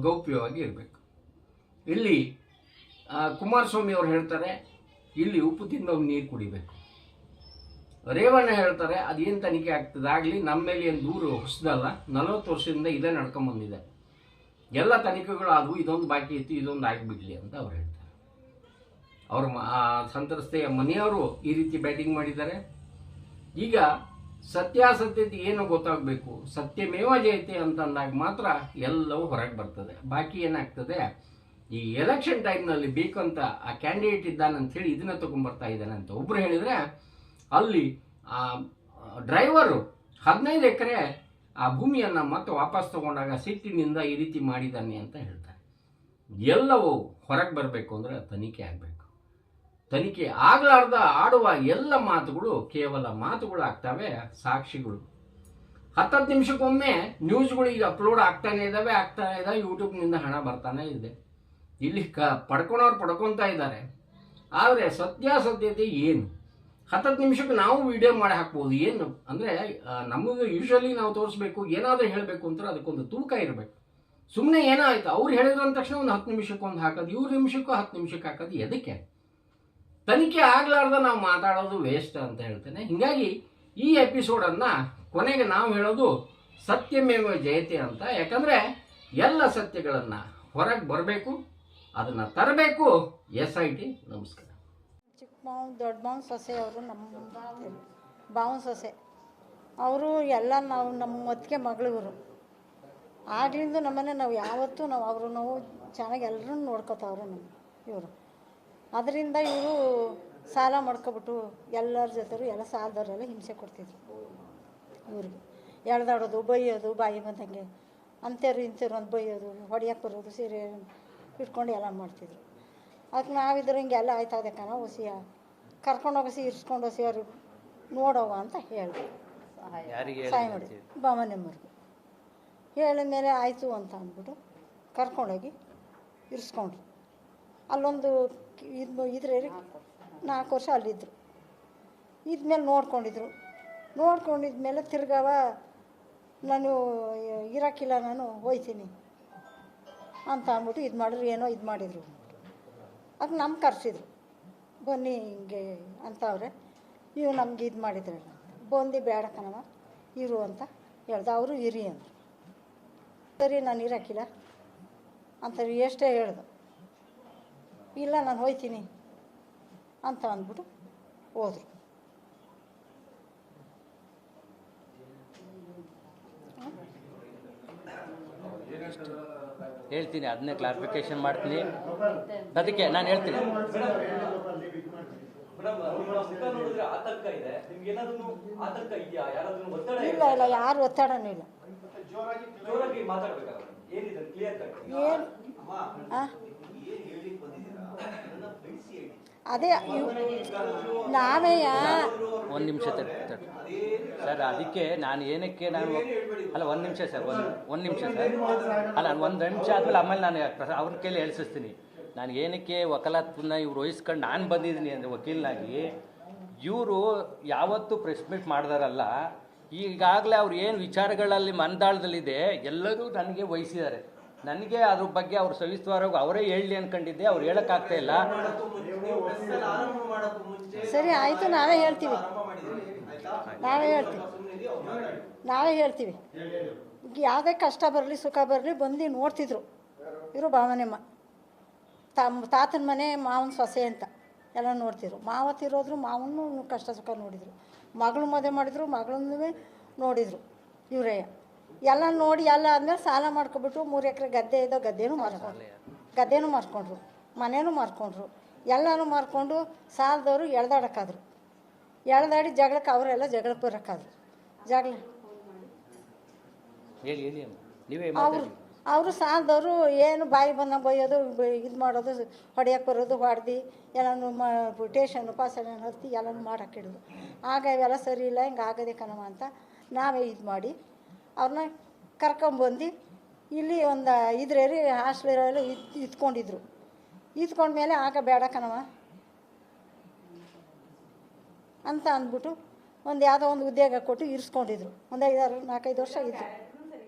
ಗೌಪ್ಯವಾಗಿ ಇರಬೇಕು. ಇಲ್ಲಿ ಕುಮಾರಸ್ವಾಮಿ ಅವರು ಹೇಳ್ತಾರೆ, ಇಲ್ಲಿ ಉಪ್ಪು ತಿಂದವ್ ನೀರು ಕುಡಿಬೇಕು. ರೇವಣ್ಣ ಹೇಳ್ತಾರೆ ಅದೇನು ತನಿಖೆ ಆಗ್ತದೆ? ಆಗಲಿ ನಮ್ಮ ಮೇಲೆ ಏನು ದೂರು ಹೊಸದಲ್ಲ? ನಲವತ್ತು ವರ್ಷದಿಂದ ಇದೇ ನಡ್ಕೊಂಬಂದಿದೆ ಎಲ್ಲ ತನಿಖೆಗಳು ಆದವು, ಇದೊಂದು ಬಾಕಿ ಇತ್ತು, ಇದೊಂದು ಆಗಿಬಿಡ್ಲಿ ಅಂತ ಅವ್ರು ಹೇಳ್ತಾರೆ. ಅವ್ರ ಆ ಸಂತ್ರಸ್ತೆಯ ಮನೆಯವರು ಈ ರೀತಿ ಬ್ಯಾಟಿಂಗ್ ಮಾಡಿದ್ದಾರೆ. ಈಗ ಸತ್ಯಾಸತ್ಯತೆ ಏನು ಗೊತ್ತಾಗಬೇಕು? ಸತ್ಯಮೇವ ಜಯತೆ ಅಂತಂದಾಗ ಮಾತ್ರ ಎಲ್ಲವೂ ಹೊರಗೆ ಬರ್ತದೆ. ಬಾಕಿ ಏನಾಗ್ತದೆ? ಈ ಎಲೆಕ್ಷನ್ ಟೈಮ್ನಲ್ಲಿ ಬೇಕು ಅಂತ ಆ ಕ್ಯಾಂಡಿಡೇಟ್ ಹೇಳಿ ಇದನ್ನ ತಗೊಂಡ್ಬರ್ತಾ ಇದ್ದಾನೆ ಅಂತ ಒಬ್ರು ಹೇಳಿದ್ರೆ ಅಲ್ಲಿ ಆ ಡ್ರೈವರು ಹದಿನೈದು ಎಕರೆ ಆ ಭೂಮಿಯನ್ನು ಮತ್ತೆ ವಾಪಸ್ ತಗೊಂಡಾಗ ಸಿಟ್ಟಿನಿಂದ ಈ ರೀತಿ ಮಾಡಿದ್ದಾನೆ ಅಂತ ಹೇಳ್ತಾರೆ ಎಲ್ಲವೂ ಹೊರಗೆ ಬರಬೇಕು ಅಂದರೆ ತನಿಖೆ ಆಗಬೇಕು. ತನಿಖೆ ಆಗಲಾರ್ದ ಆಡುವ ಎಲ್ಲ ಮಾತುಗಳು ಕೇವಲ ಮಾತುಗಳು ಆಗ್ತವೆ ಸಾಕ್ಷಿಗಳು. ಹತ್ತತ್ತು ನಿಮಿಷಕ್ಕೊಮ್ಮೆ ನ್ಯೂಸ್ಗಳು ಈಗ ಅಪ್ಲೋಡ್ ಆಗ್ತಾನೆ ಇದ್ದಾವೆ ಆಗ್ತಾನೆ ಇದ್ದಾವೆ ಯೂಟ್ಯೂಬ್ನಿಂದ ಹಣ ಬರ್ತಾನೆ ಇದೆ. ಇಲ್ಲಿ ಕ ಪಡ್ಕೊಳೋರು ಪಡ್ಕೊತಾ ಇದ್ದಾರೆ. ಆದರೆ ಸತ್ಯಾಸತ್ಯತೆ ಏನು? ಹತ್ತತ್ತು ನಿಮಿಷಕ್ಕೆ ನಾವು ವಿಡಿಯೋ ಮಾಡಿ ಹಾಕ್ಬೋದು. ಏನು? ಅಂದರೆ ನಮಗೆ ಯೂಶ್ವಲಿ ನಾವು ತೋರಿಸ್ಬೇಕು, ಏನಾದರೂ ಹೇಳಬೇಕು ಅಂತ ಅದಕ್ಕೊಂದು ತೂಕ ಇರಬೇಕು. ಸುಮ್ಮನೆ ಏನೋ ಆಯ್ತು. ಅವ್ರು ಹೇಳಿದ್ರು ತಕ್ಷಣ ಒಂದು ಹತ್ತು ನಿಮಿಷಕ್ಕೆ ಒಂದು ಹಾಕೋದು, ಇವ್ರ ನಿಮಿಷಕ್ಕೂ ಹತ್ತು ನಿಮಿಷಕ್ಕೆ ಹಾಕೋದು, ಎದಕ್ಕೆ? ತನಿಖೆ ಆಗಲಾರ್ದ ನಾವು ಮಾತಾಡೋದು ವೇಸ್ಟ್ ಅಂತ ಹೇಳ್ತೇನೆ. ಹೀಗಾಗಿ ಈ ಎಪಿಸೋಡನ್ನು ಕೊನೆಗೆ ನಾವು ಹೇಳೋದು ಸತ್ಯಮೇವ ಜಯತೆ ಅಂತ. ಯಾಕಂದರೆ ಎಲ್ಲ ಸತ್ಯಗಳನ್ನು ಹೊರಗೆ ಬರಬೇಕು, ಅದನ್ನು ತರಬೇಕು. ಎಸ್ ಐ ಟಿ, ನಮಸ್ಕಾರ. ಮಾವನ ದೊಡ್ಡ ಮಾವನ ಸೊಸೆ ಅವರು ನಮ್ಮ ಬಾವನ ಸೊಸೆ. ಅವರು ಎಲ್ಲ ನಾವು ನಮ್ಮ ಮತ್ತಿಗೆ ಮಗಳಿವರು ಆಗಲಿಂದ ನಮ್ಮನೆ ನಾವು ಯಾವತ್ತೂ ನಾವು ಅವರು ನಾವು ಚೆನ್ನಾಗಿ ಎಲ್ಲರೂ ನೋಡ್ಕೋತಾವ್ರು ನಮ್ಮ ಇವರು. ಅದರಿಂದ ಇವರು ಸಾಲ ಮಾಡ್ಕೊಬಿಟ್ಟು ಎಲ್ಲರ ಜೊತೆರು ಎಲ್ಲ ಸಾಲದವರೆಲ್ಲ ಹಿಂಸೆ ಕೊಡ್ತಿದ್ರು. ಇವ್ರಿಗೆ. ಎಳ್ದಾಡೋದು, ಬೈಯೋದು, ಬಾಯಿ ಬಂದಂಗೆ. ಅಂಥವ್ರು ಇಂಥವ್ರು ಅಂತ ಬೈಯೋದು ಹೊಡೆಯಕ್ಕೆ ಬರೋದು, ಸೀರೆ ಇಟ್ಕೊಂಡು ಎಲ್ಲ ಮಾಡ್ತಿದ್ರು. ಅದಕ್ಕೆ ನಾವಿದ್ರೆ ಹಿಂಗೆಲ್ಲ ಆಯ್ತದೆ ಕಣ ಕರ್ಕೊಂಡು ಹೋಗಿಸಿ ಇರ್ಸ್ಕೊಂಡು ಹಸಿ ಅವ್ರಿಗೆ ನೋಡವ್ವ ಅಂತ ಹೇಳಿದೆ ಸಹಾಯ ಮಾಡಿ ಬಾಮನೆಮ್ಮವ್ರಿಗೆ ಹೇಳಿದ ಮೇಲೆ ಆಯಿತು ಅಂತ ಅಂದ್ಬಿಟ್ಟು ಕರ್ಕೊಂಡೋಗಿ ಇರಿಸ್ಕೊಂಡ್ರು. ಅಲ್ಲೊಂದು ಇದು ಇದ್ರೆ ನಾಲ್ಕು ವರ್ಷ ಅಲ್ಲಿದ್ದರು ಇದ್ಮೇಲೆ ನೋಡ್ಕೊಂಡಿದ್ರು. ನೋಡ್ಕೊಂಡಿದ್ಮೇಲೆ ತಿರ್ಗವ ನಾನು ಇರೋಕ್ಕಿಲ್ಲ ನಾನು ಹೋಯ್ತೀನಿ ಅಂತ ಅಂದ್ಬಿಟ್ಟು ಇದು ಮಾಡಿದ್ರು ಏನೋ ಇದು ಮಾಡಿದರು. ಅದು ನಮ್ಮ ಕರೆಸಿದ್ರು. ಬನ್ನಿ ಹಿಂಗೆ ಅಂತವ್ರೆ. ಇವು ನಮ್ಗೆ ಇದು ಮಾಡಿದ್ರಲ್ಲ. ಬಂದು ಬೇಡ ಕಣವ ಇರು ಅಂತ ಹೇಳ್ದೆ. ಅವರು ಇರಿ ಅಂದರು. ಸರಿ, ನಾನು ಇರೋಕ್ಕಿಲ್ಲ ಅಂತ ಎಷ್ಟೇ ಹೇಳ್ದು. ಇಲ್ಲ, ನಾನು ಹೋಯ್ತೀನಿ ಅಂತ ಅಂದ್ಬಿಟ್ಟು ಹೋದ್ರು. ಹೇಳ್ತೀನಿ ಅದನ್ನೇ ಕ್ಲಾರಿಫಿಕೇಶನ್ ಮಾಡ್ತೀನಿ. ಅದಕ್ಕೆ ನಾನು ಹೇಳ್ತೀನಿ. ಮೇಡಮ್ ನಿಮ್ಮ ಮುಖ ನೋಡಿದ್ರೆ ಆತಂಕ ಇದೆ ನಿಮ್ಗೆ ಏನಾದ್ರು ಆತಂಕ ಇದೆಯಾ ಯಾರಾದ್ರೂ ಒತ್ತಡ ಇಲ್ಲ ಇಲ್ಲ ಯಾರು ಒತ್ತಡನೂ ಇಲ್ಲ. ಜೋರಾಗಿ ಮಾತಾಡ್ಬೇಕಾದ್ರೆ ಏನಿದೆ? ಕ್ಲಿಯರ್ ಆಗಿ ಏನು? ಅದೇ ನಾವೇಯ ನಾವೇ ಒಂದು ನಿಮಿಷ ತಡಿ. ಸರ್, ಅದಕ್ಕೆ ನಾನು ಏನಕ್ಕೆ ನಾನು ಅಲ್ಲ, ಒಂದು ನಿಮಿಷ ಸರ್, ಒಂದು ಒಂದು ನಿಮಿಷ ಸರ್. ಅಲ್ಲ, ಒಂದು ನಿಮಿಷ ಆದಮೇಲೆ ಆಮೇಲೆ ನಾನು ಅವ್ರ ಕೈಲಿ ಹೇಳಿಸ್ತೀನಿ ನಾನು ಏನಕ್ಕೆ ವಕಾಲತ್ನ ಇವ್ರು ವಹಿಸ್ಕೊಂಡು ನಾನು ಬಂದಿದ್ದೀನಿ ಅಂದರೆ ವಕೀಲನಾಗಿ, ಇವರು ಯಾವತ್ತೂ ಪ್ರೆಸ್ ಮೀಟ್ ಮಾಡ್ದಾರಲ್ಲ, ಈಗಾಗಲೇ ಅವ್ರು ಏನು ವಿಚಾರಗಳಲ್ಲಿ ಮನದಾಳದಲ್ಲಿದೆ ಎಲ್ಲರೂ ನನಗೆ ವಹಿಸಿದ್ದಾರೆ. ನನಗೆ ಅದ್ರ ಬಗ್ಗೆ ಅವ್ರು ಸವಿಸ್ತಾರವಾಗಿ ಅವರೇ ಹೇಳಲಿ ಅನ್ಕೊಂಡಿದ್ದೆ, ಅವ್ರು ಹೇಳೋಕ್ಕಾಗ್ತಾ ಇಲ್ಲ. ಸರಿ, ಆಯಿತು, ನಾವೇ ಹೇಳ್ತೀವಿ. ನಾವೇ ಹೇಳ್ತೀವಿ. ನಾವೇ ಹೇಳ್ತೀವಿ. ಯಾವುದೇ ಕಷ್ಟ ಬರಲಿ, ಸುಖ ಬರಲಿ, ಬಂದು ನೋಡ್ತಿದ್ರು. ಇವರು ಭಾವನೆಮ್ಮ. ತಮ್ಮ ತಾತನ ಮನೆ ಮಾವನ ಸೊಸೆ ಅಂತ ಎಲ್ಲ ನೋಡ್ತಿದ್ರು. ಮಾವತ್ತಿರೋದ್ರು ಮಾವನು ಕಷ್ಟ ಸುಖ ನೋಡಿದರು. ಮಗಳು ಮದುವೆ ಮಾಡಿದ್ರು ಮಗಳನ್ನೂ ನೋಡಿದರು. ಇವರೇ. ಎಲ್ಲ ನೋಡಿ ಎಲ್ಲ ಆದ್ಮೇಲೆ ಸಾಲ ಮಾಡ್ಕೊಬಿಟ್ಟು ಮೂರು ಎಕರೆ ಗದ್ದೆ ಇದ್ದೋ ಗದ್ದೆನೂ ಮಾರ್ಕೊಂಡ್ರು ಗದ್ದೆನೂ ಮಾರ್ಕೊಂಡ್ರು ಮನೆಯೂ ಮಾರ್ಕೊಂಡ್ರು ಎಲ್ಲನೂ ಮಾರ್ಕೊಂಡು ಸಾಲದವರು ಎಳ್ದಾಡಕ್ಕಾದ್ರು. ಎಳ್ದಾಡಿ ಜಗಳಕ್ಕೆ ಅವರೆಲ್ಲ ಜಗಳಕ್ಕೆ ಬರೋಕ್ಕಾದ್ರು. ಜಗಳ. ಅವರು ಅವರು ಸಾಲದವರು ಏನು ಬಾಯಿ ಬಂದ ಬೈಯೋದು ಇದು ಮಾಡೋದು ಹೊಡೆಯಕ್ಕೆ ಬರೋದು ಹೊಡೆದು ಎಲ್ಲನೂ ಮ ಟೇಷನ್ನು ಪಾಸನ್ನು ಹತ್ತಿ ಎಲ್ಲನೂ ಮಾಡಕ್ಕೆ ಹಿಡಿದು ಆಗ ಇವೆಲ್ಲ ಸರಿ ಇಲ್ಲ ಹಿಂಗೆ ಆಗದೆ ಕಣವ ಅಂತ ನಾವೇ ಇದು ಮಾಡಿ ಅವ್ರನ್ನ ಕರ್ಕೊಂಬಂದು ಇಲ್ಲಿ ಒಂದು ಇದ್ರೇರಿ ಹಾಸ್ಟೆಲ್ ಇದ್, ಇದ್ಕೊಂಡಿದ್ರು. ಇದ್ಕೊಂಡ್ಮೇಲೆ ಆಗ ಬೇಡ ಕಣವ ಅಂತ ಅಂದ್ಬಿಟ್ಟು ಒಂದು ಯಾವುದೋ ಒಂದು ಉದ್ಯೋಗ ಕೊಟ್ಟು ಇರಿಸ್ಕೊಂಡಿದ್ರು. ಒಂದು ಐದಾರು, ನಾಲ್ಕೈದು ವರ್ಷ ಇದ್ರು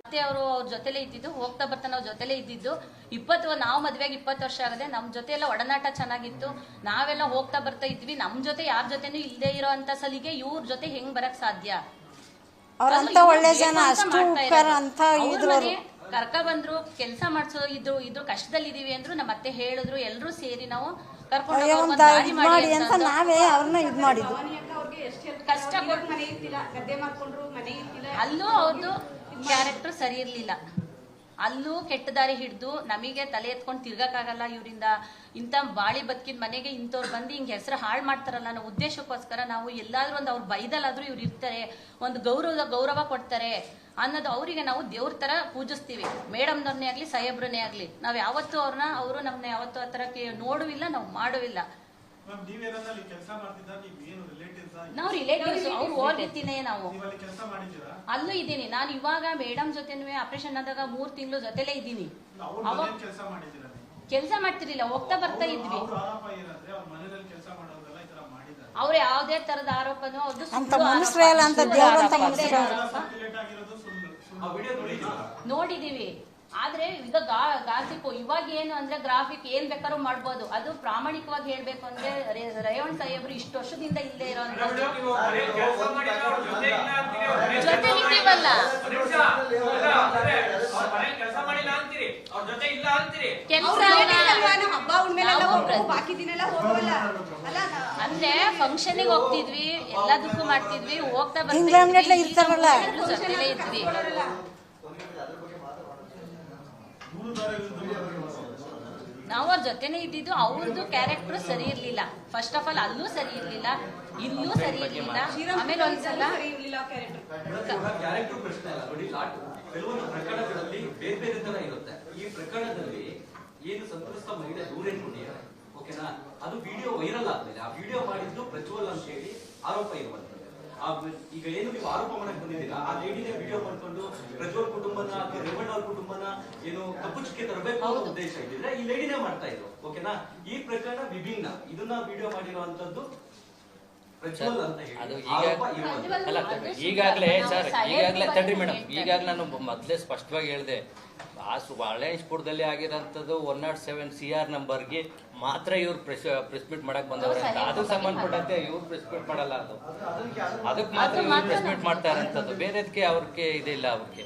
ಮತ್ತೆ ಅವರು ಅವ್ರ ಜೊತೆಲೇ ಇದ್ದಿದ್ದು, ಹೋಗ್ತಾ ಬರ್ತಾ ನಾವು ಜೊತೆಲೇ ಇದ್ದಿದ್ದು. ಇಪ್ಪತ್ತು, ನಾವು ಮದುವೆಗೆ ಇಪ್ಪತ್ತು ವರ್ಷ ಆಗದೆ. ನಮ್ಮ ಜೊತೆ ಎಲ್ಲ ಒಡನಾಟ ಚೆನ್ನಾಗಿತ್ತು. ನಾವೆಲ್ಲ ಹೋಗ್ತಾ ಬರ್ತಾ ಇದ್ವಿ. ನಮ್ಮ ಜೊತೆ ಯಾರ ಜೊತೆನೂ ಇಲ್ಲದೆ ಇರೋ ಅಂತ ಸಲಿಗೆ ಇವ್ರ ಜೊತೆ ಹೆಂಗ್ ಬರಕ್ ಸಾಧ್ಯ? ಅವ್ರಂತ ಒಳ್ಳೆ ಜನ ಅಷ್ಟು ಉಪಕಾರ ಅಂತ ಇದ್ರು ಕರ್ಕ ಬಂದ್ರು ಕೆಲಸ ಮಾಡ್ಸೋ ಇದ್ರು ಇದ್ರು ಕಷ್ಟದಲ್ಲಿ ಇದೀವಿ ಅಂದ್ರು ನಮ್ಮ ಅತ್ತೆ ಹೇಳಿದ್ರು ಎಲ್ಲರೂ ಸೇರಿ ನಾವು ಕರ್ಕೊಂಡು ಅಯ್ಯೋ ಒಂದು ಇದು ಮಾಡಿ ಅಂತ ನಾವೇ ಅವ್ರನ್ನ ಇದ್ ಮಾಡಿದ್ದು. ಕಷ್ಟ ಕೊಟ್ಟು ಅಲ್ಲೂ ಅವ್ರದ್ದು ಕ್ಯಾರೆಕ್ಟರ್ ಸರಿ ಇರ್ಲಿಲ್ಲ. ಅಲ್ಲೂ ಕೆಟ್ಟ ದಾರಿ ಹಿಡಿದು ನಮಗೆ ತಲೆ ಎತ್ಕೊಂಡು ತಿರ್ಗಕ್ಕಾಗಲ್ಲ ಇವರಿಂದ. ಇಂಥ ಬಾಳಿ ಬದುಕಿದ ಮನೆಗೆ ಇಂಥವ್ರು ಬಂದು ಹಿಂಗೆ ಹೆಸರು ಹಾಳು ಮಾಡ್ತಾರಲ್ಲ ಅನ್ನೋ ಉದ್ದೇಶಕ್ಕೋಸ್ಕರ ನಾವು ಎಲ್ಲಾದ್ರೂ ಒಂದು ಅವ್ರು ಬೈದಲ್ಲಾದರೂ ಇವ್ರು ಇರ್ತಾರೆ, ಒಂದು ಗೌರವ ಗೌರವ ಕೊಡ್ತಾರೆ ಅನ್ನೋದು ಅವರಿಗೆ ನಾವು ದೇವ್ರ ಥರ ಪೂಜಿಸ್ತೀವಿ. ಮೇಡಮ್ನವ್ರನ್ನೇ ಆಗಲಿ, ಸಾಹೇಬ್ರನ್ನೇ ಆಗಲಿ, ನಾವು ಯಾವತ್ತೂ ಅವ್ರನ್ನ ಅವರು ನಮ್ಮನ್ನ ಯಾವತ್ತೂ ಆ ಥರ ನೋಡುವಿಲ್ಲ, ನಾವು ಮಾಡುವಿಲ್ಲ. ನೀವು ರಿಲೇಟಿವ್ಸ್ ಅವ್ರು ಹೋಗಿರ್ತೀನಿ ನಾವು. ಅಲ್ಲೂ ಇದ್ದೀನಿ. ನಾನು ಇವಾಗ ಮೇಡಮ್ ಜೊತೆನೂ ಆಪರೇಷನ್ ಆದಾಗ ಮೂರ್ ತಿಂಗಳು ಜೊತೆಲೇ ಇದ್ದೀನಿ. ಕೆಲಸ ಮಾಡ್ತಿರ್ಲಿಲ್ಲ ಹೋಗ್ತಾ ಬರ್ತಾ ಇದ್ವಿ. ಅವ್ರ ಯಾವ್ದೇ ತರದ ಆರೋಪನೂ ಅವ್ರದ್ದು ನೋಡಿದೀವಿ ಆದ್ರೆ ಈಗ ಗಾ- ಗಾಸಿಪ್ ಇವಾಗ ಏನು ಅಂದ್ರೆ ಗ್ರಾಫಿಕ್ ಏನ್ ಬೇಕಾದ್ರು ಮಾಡ್ಬೋದು ಅದು ಪ್ರಾಮಾಣಿಕವಾಗಿ ಹೇಳ್ಬೇಕು ಅಂದ್ರೆ ರೇವಣ್ ಸಾಹೇಬ್ರು ಇಷ್ಟು ವರ್ಷದಿಂದ ಇಲ್ಲೇ ಇರೋ ಅಂದ್ರೆ ಫಂಕ್ಷನಿಗೆ ಹೋಗ್ತಿದ್ವಿ ಎಲ್ಲದಕ್ಕೂ ಮಾಡ್ತಿದ್ವಿ ಹೋಗ್ತಾ ಬಂದ್ರೆ ಗಟ್ಲೆ ಇರ್ತಾರಲ್ಲ. ಜೊತೆಲೇ ಇದ್ವಿ ನಾವು ಅವ್ರ ಜೊತೆನೆ ಇದ್ದಿದ್ದು ಅವ್ರದ್ದು ಕ್ಯಾರೆಕ್ಟರ್ ಸರಿ ಇರ್ಲಿಲ್ಲ. ಫಸ್ಟ್ ಆಫ್ ಆಲ್ ಅಲ್ಲೂ ಸರಿ ಇರ್ಲಿಲ್ಲ ಇಲ್ಲೂ ಸರಿ ಇರ್ಲಿಲ್ಲ ಆಮೇಲೆ ಒಂದ್ಸಲ ಸರಿ ಇರ್ಲಿಲ್ಲ ಕ್ಯಾರೆಕ್ಟರ್ ಕ್ಯಾರೆಕ್ಟರ್ ಪ್ರಶ್ನೆ ಅಲ್ಲ. ನೋಡಿ ಲಾಟ್ ಕೆಲವೊಂದು ಪ್ರಕರಣಗಳಲ್ಲಿ ಬೇರೆ ಬೇರೆ ತರ ಇರುತ್ತೆ. ಈ ಪ್ರಕರಣದಲ್ಲಿ ಏನು ಸಂತ್ರಸ್ತ ಮಹಿಳೆ ದೂರ ಇಟ್ಕೊಂಡಿದ್ದಾರೆ ಓಕೆನಾ ಅದು ವಿಡಿಯೋ ವೈರಲ್ ಆದ್ಮೇಲೆ ಆ ವಿಡಿಯೋ ಮಾಡಿದ್ದು ಪ್ರಜ್ವಲ್ ಅಂತ ಹೇಳಿ ಆರೋಪ ವಿ- ಈಗ ಏನು ನೀವು ಆರೋಪ ಮಾಡಕ್ ಬಂದಿದ್ದೀರಾ ಆ ಲೇಡಿನೇ ವಿಡಿಯೋ ಮಾಡ್ಕೊಂಡು ಪ್ರಜ್ವಲ್ ಕುಟುಂಬನ ಅಥವಾ ರೇವಣ್ಣ ಅವ್ರ ಕುಟುಂಬನ ಏನು ಕಪ್ಪು ಚುಕ್ಕೆ ತರಬೇಕು ಅನ್ನೋ ಉದ್ದೇಶ ಇದ್ರೆ ಈ ಲೇಡಿನೇ ಮಾಡ್ತಾ ಇದ್ರು ಓಕೆನಾ? ಈ ಪ್ರಕರಣ ವಿಭಿನ್ನ. ಇದನ್ನ ವಿಡಿಯೋ ಮಾಡಿರುವಂತದ್ದು ಈಗಾಗಲೇ ಸರ್ ಈಗಾಗಲೇ ತಡ್ರಿ ಮೇಡಮ್ ಈಗಾಗಲೇ ನಾನು ಮೊದಲೇ ಸ್ಪಷ್ಟವಾಗಿ ಹೇಳಿದೆ. ಆ ಸು ಬಾಳೆಹಂಚ್ಪುರದಲ್ಲಿ ಆಗಿರೋಂಥದ್ದು one nought seven C R ನಂಬರ್ಗೆ ಮಾತ್ರ ಇವ್ರು ಪ್ರೆಸ್ ಪ್ರೆಸ್ ಮೀಟ್ ಮಾಡಕ್ ಬಂದವ್ರೆ ಅಂತ. ಅದಕ್ಕೆ ಸಂಬಂಧಪಟ್ಟಂತೆ ಇವ್ರು ಪ್ರೆಸ್ಮೀಟ್ ಮಾಡಲ್ಲ ಅದು. ಅದಕ್ಕೆ ಮಾತ್ರ ಅದು ಇವ್ರು ಮಾತ್ರ ಮಾಡ್ತಾ ಇರೋಂಥದ್ದು. ಬೇರೆದಕ್ಕೆ ಅವ್ರಿಗೆ ಇದಿಲ್ಲ ಅವರಿಗೆ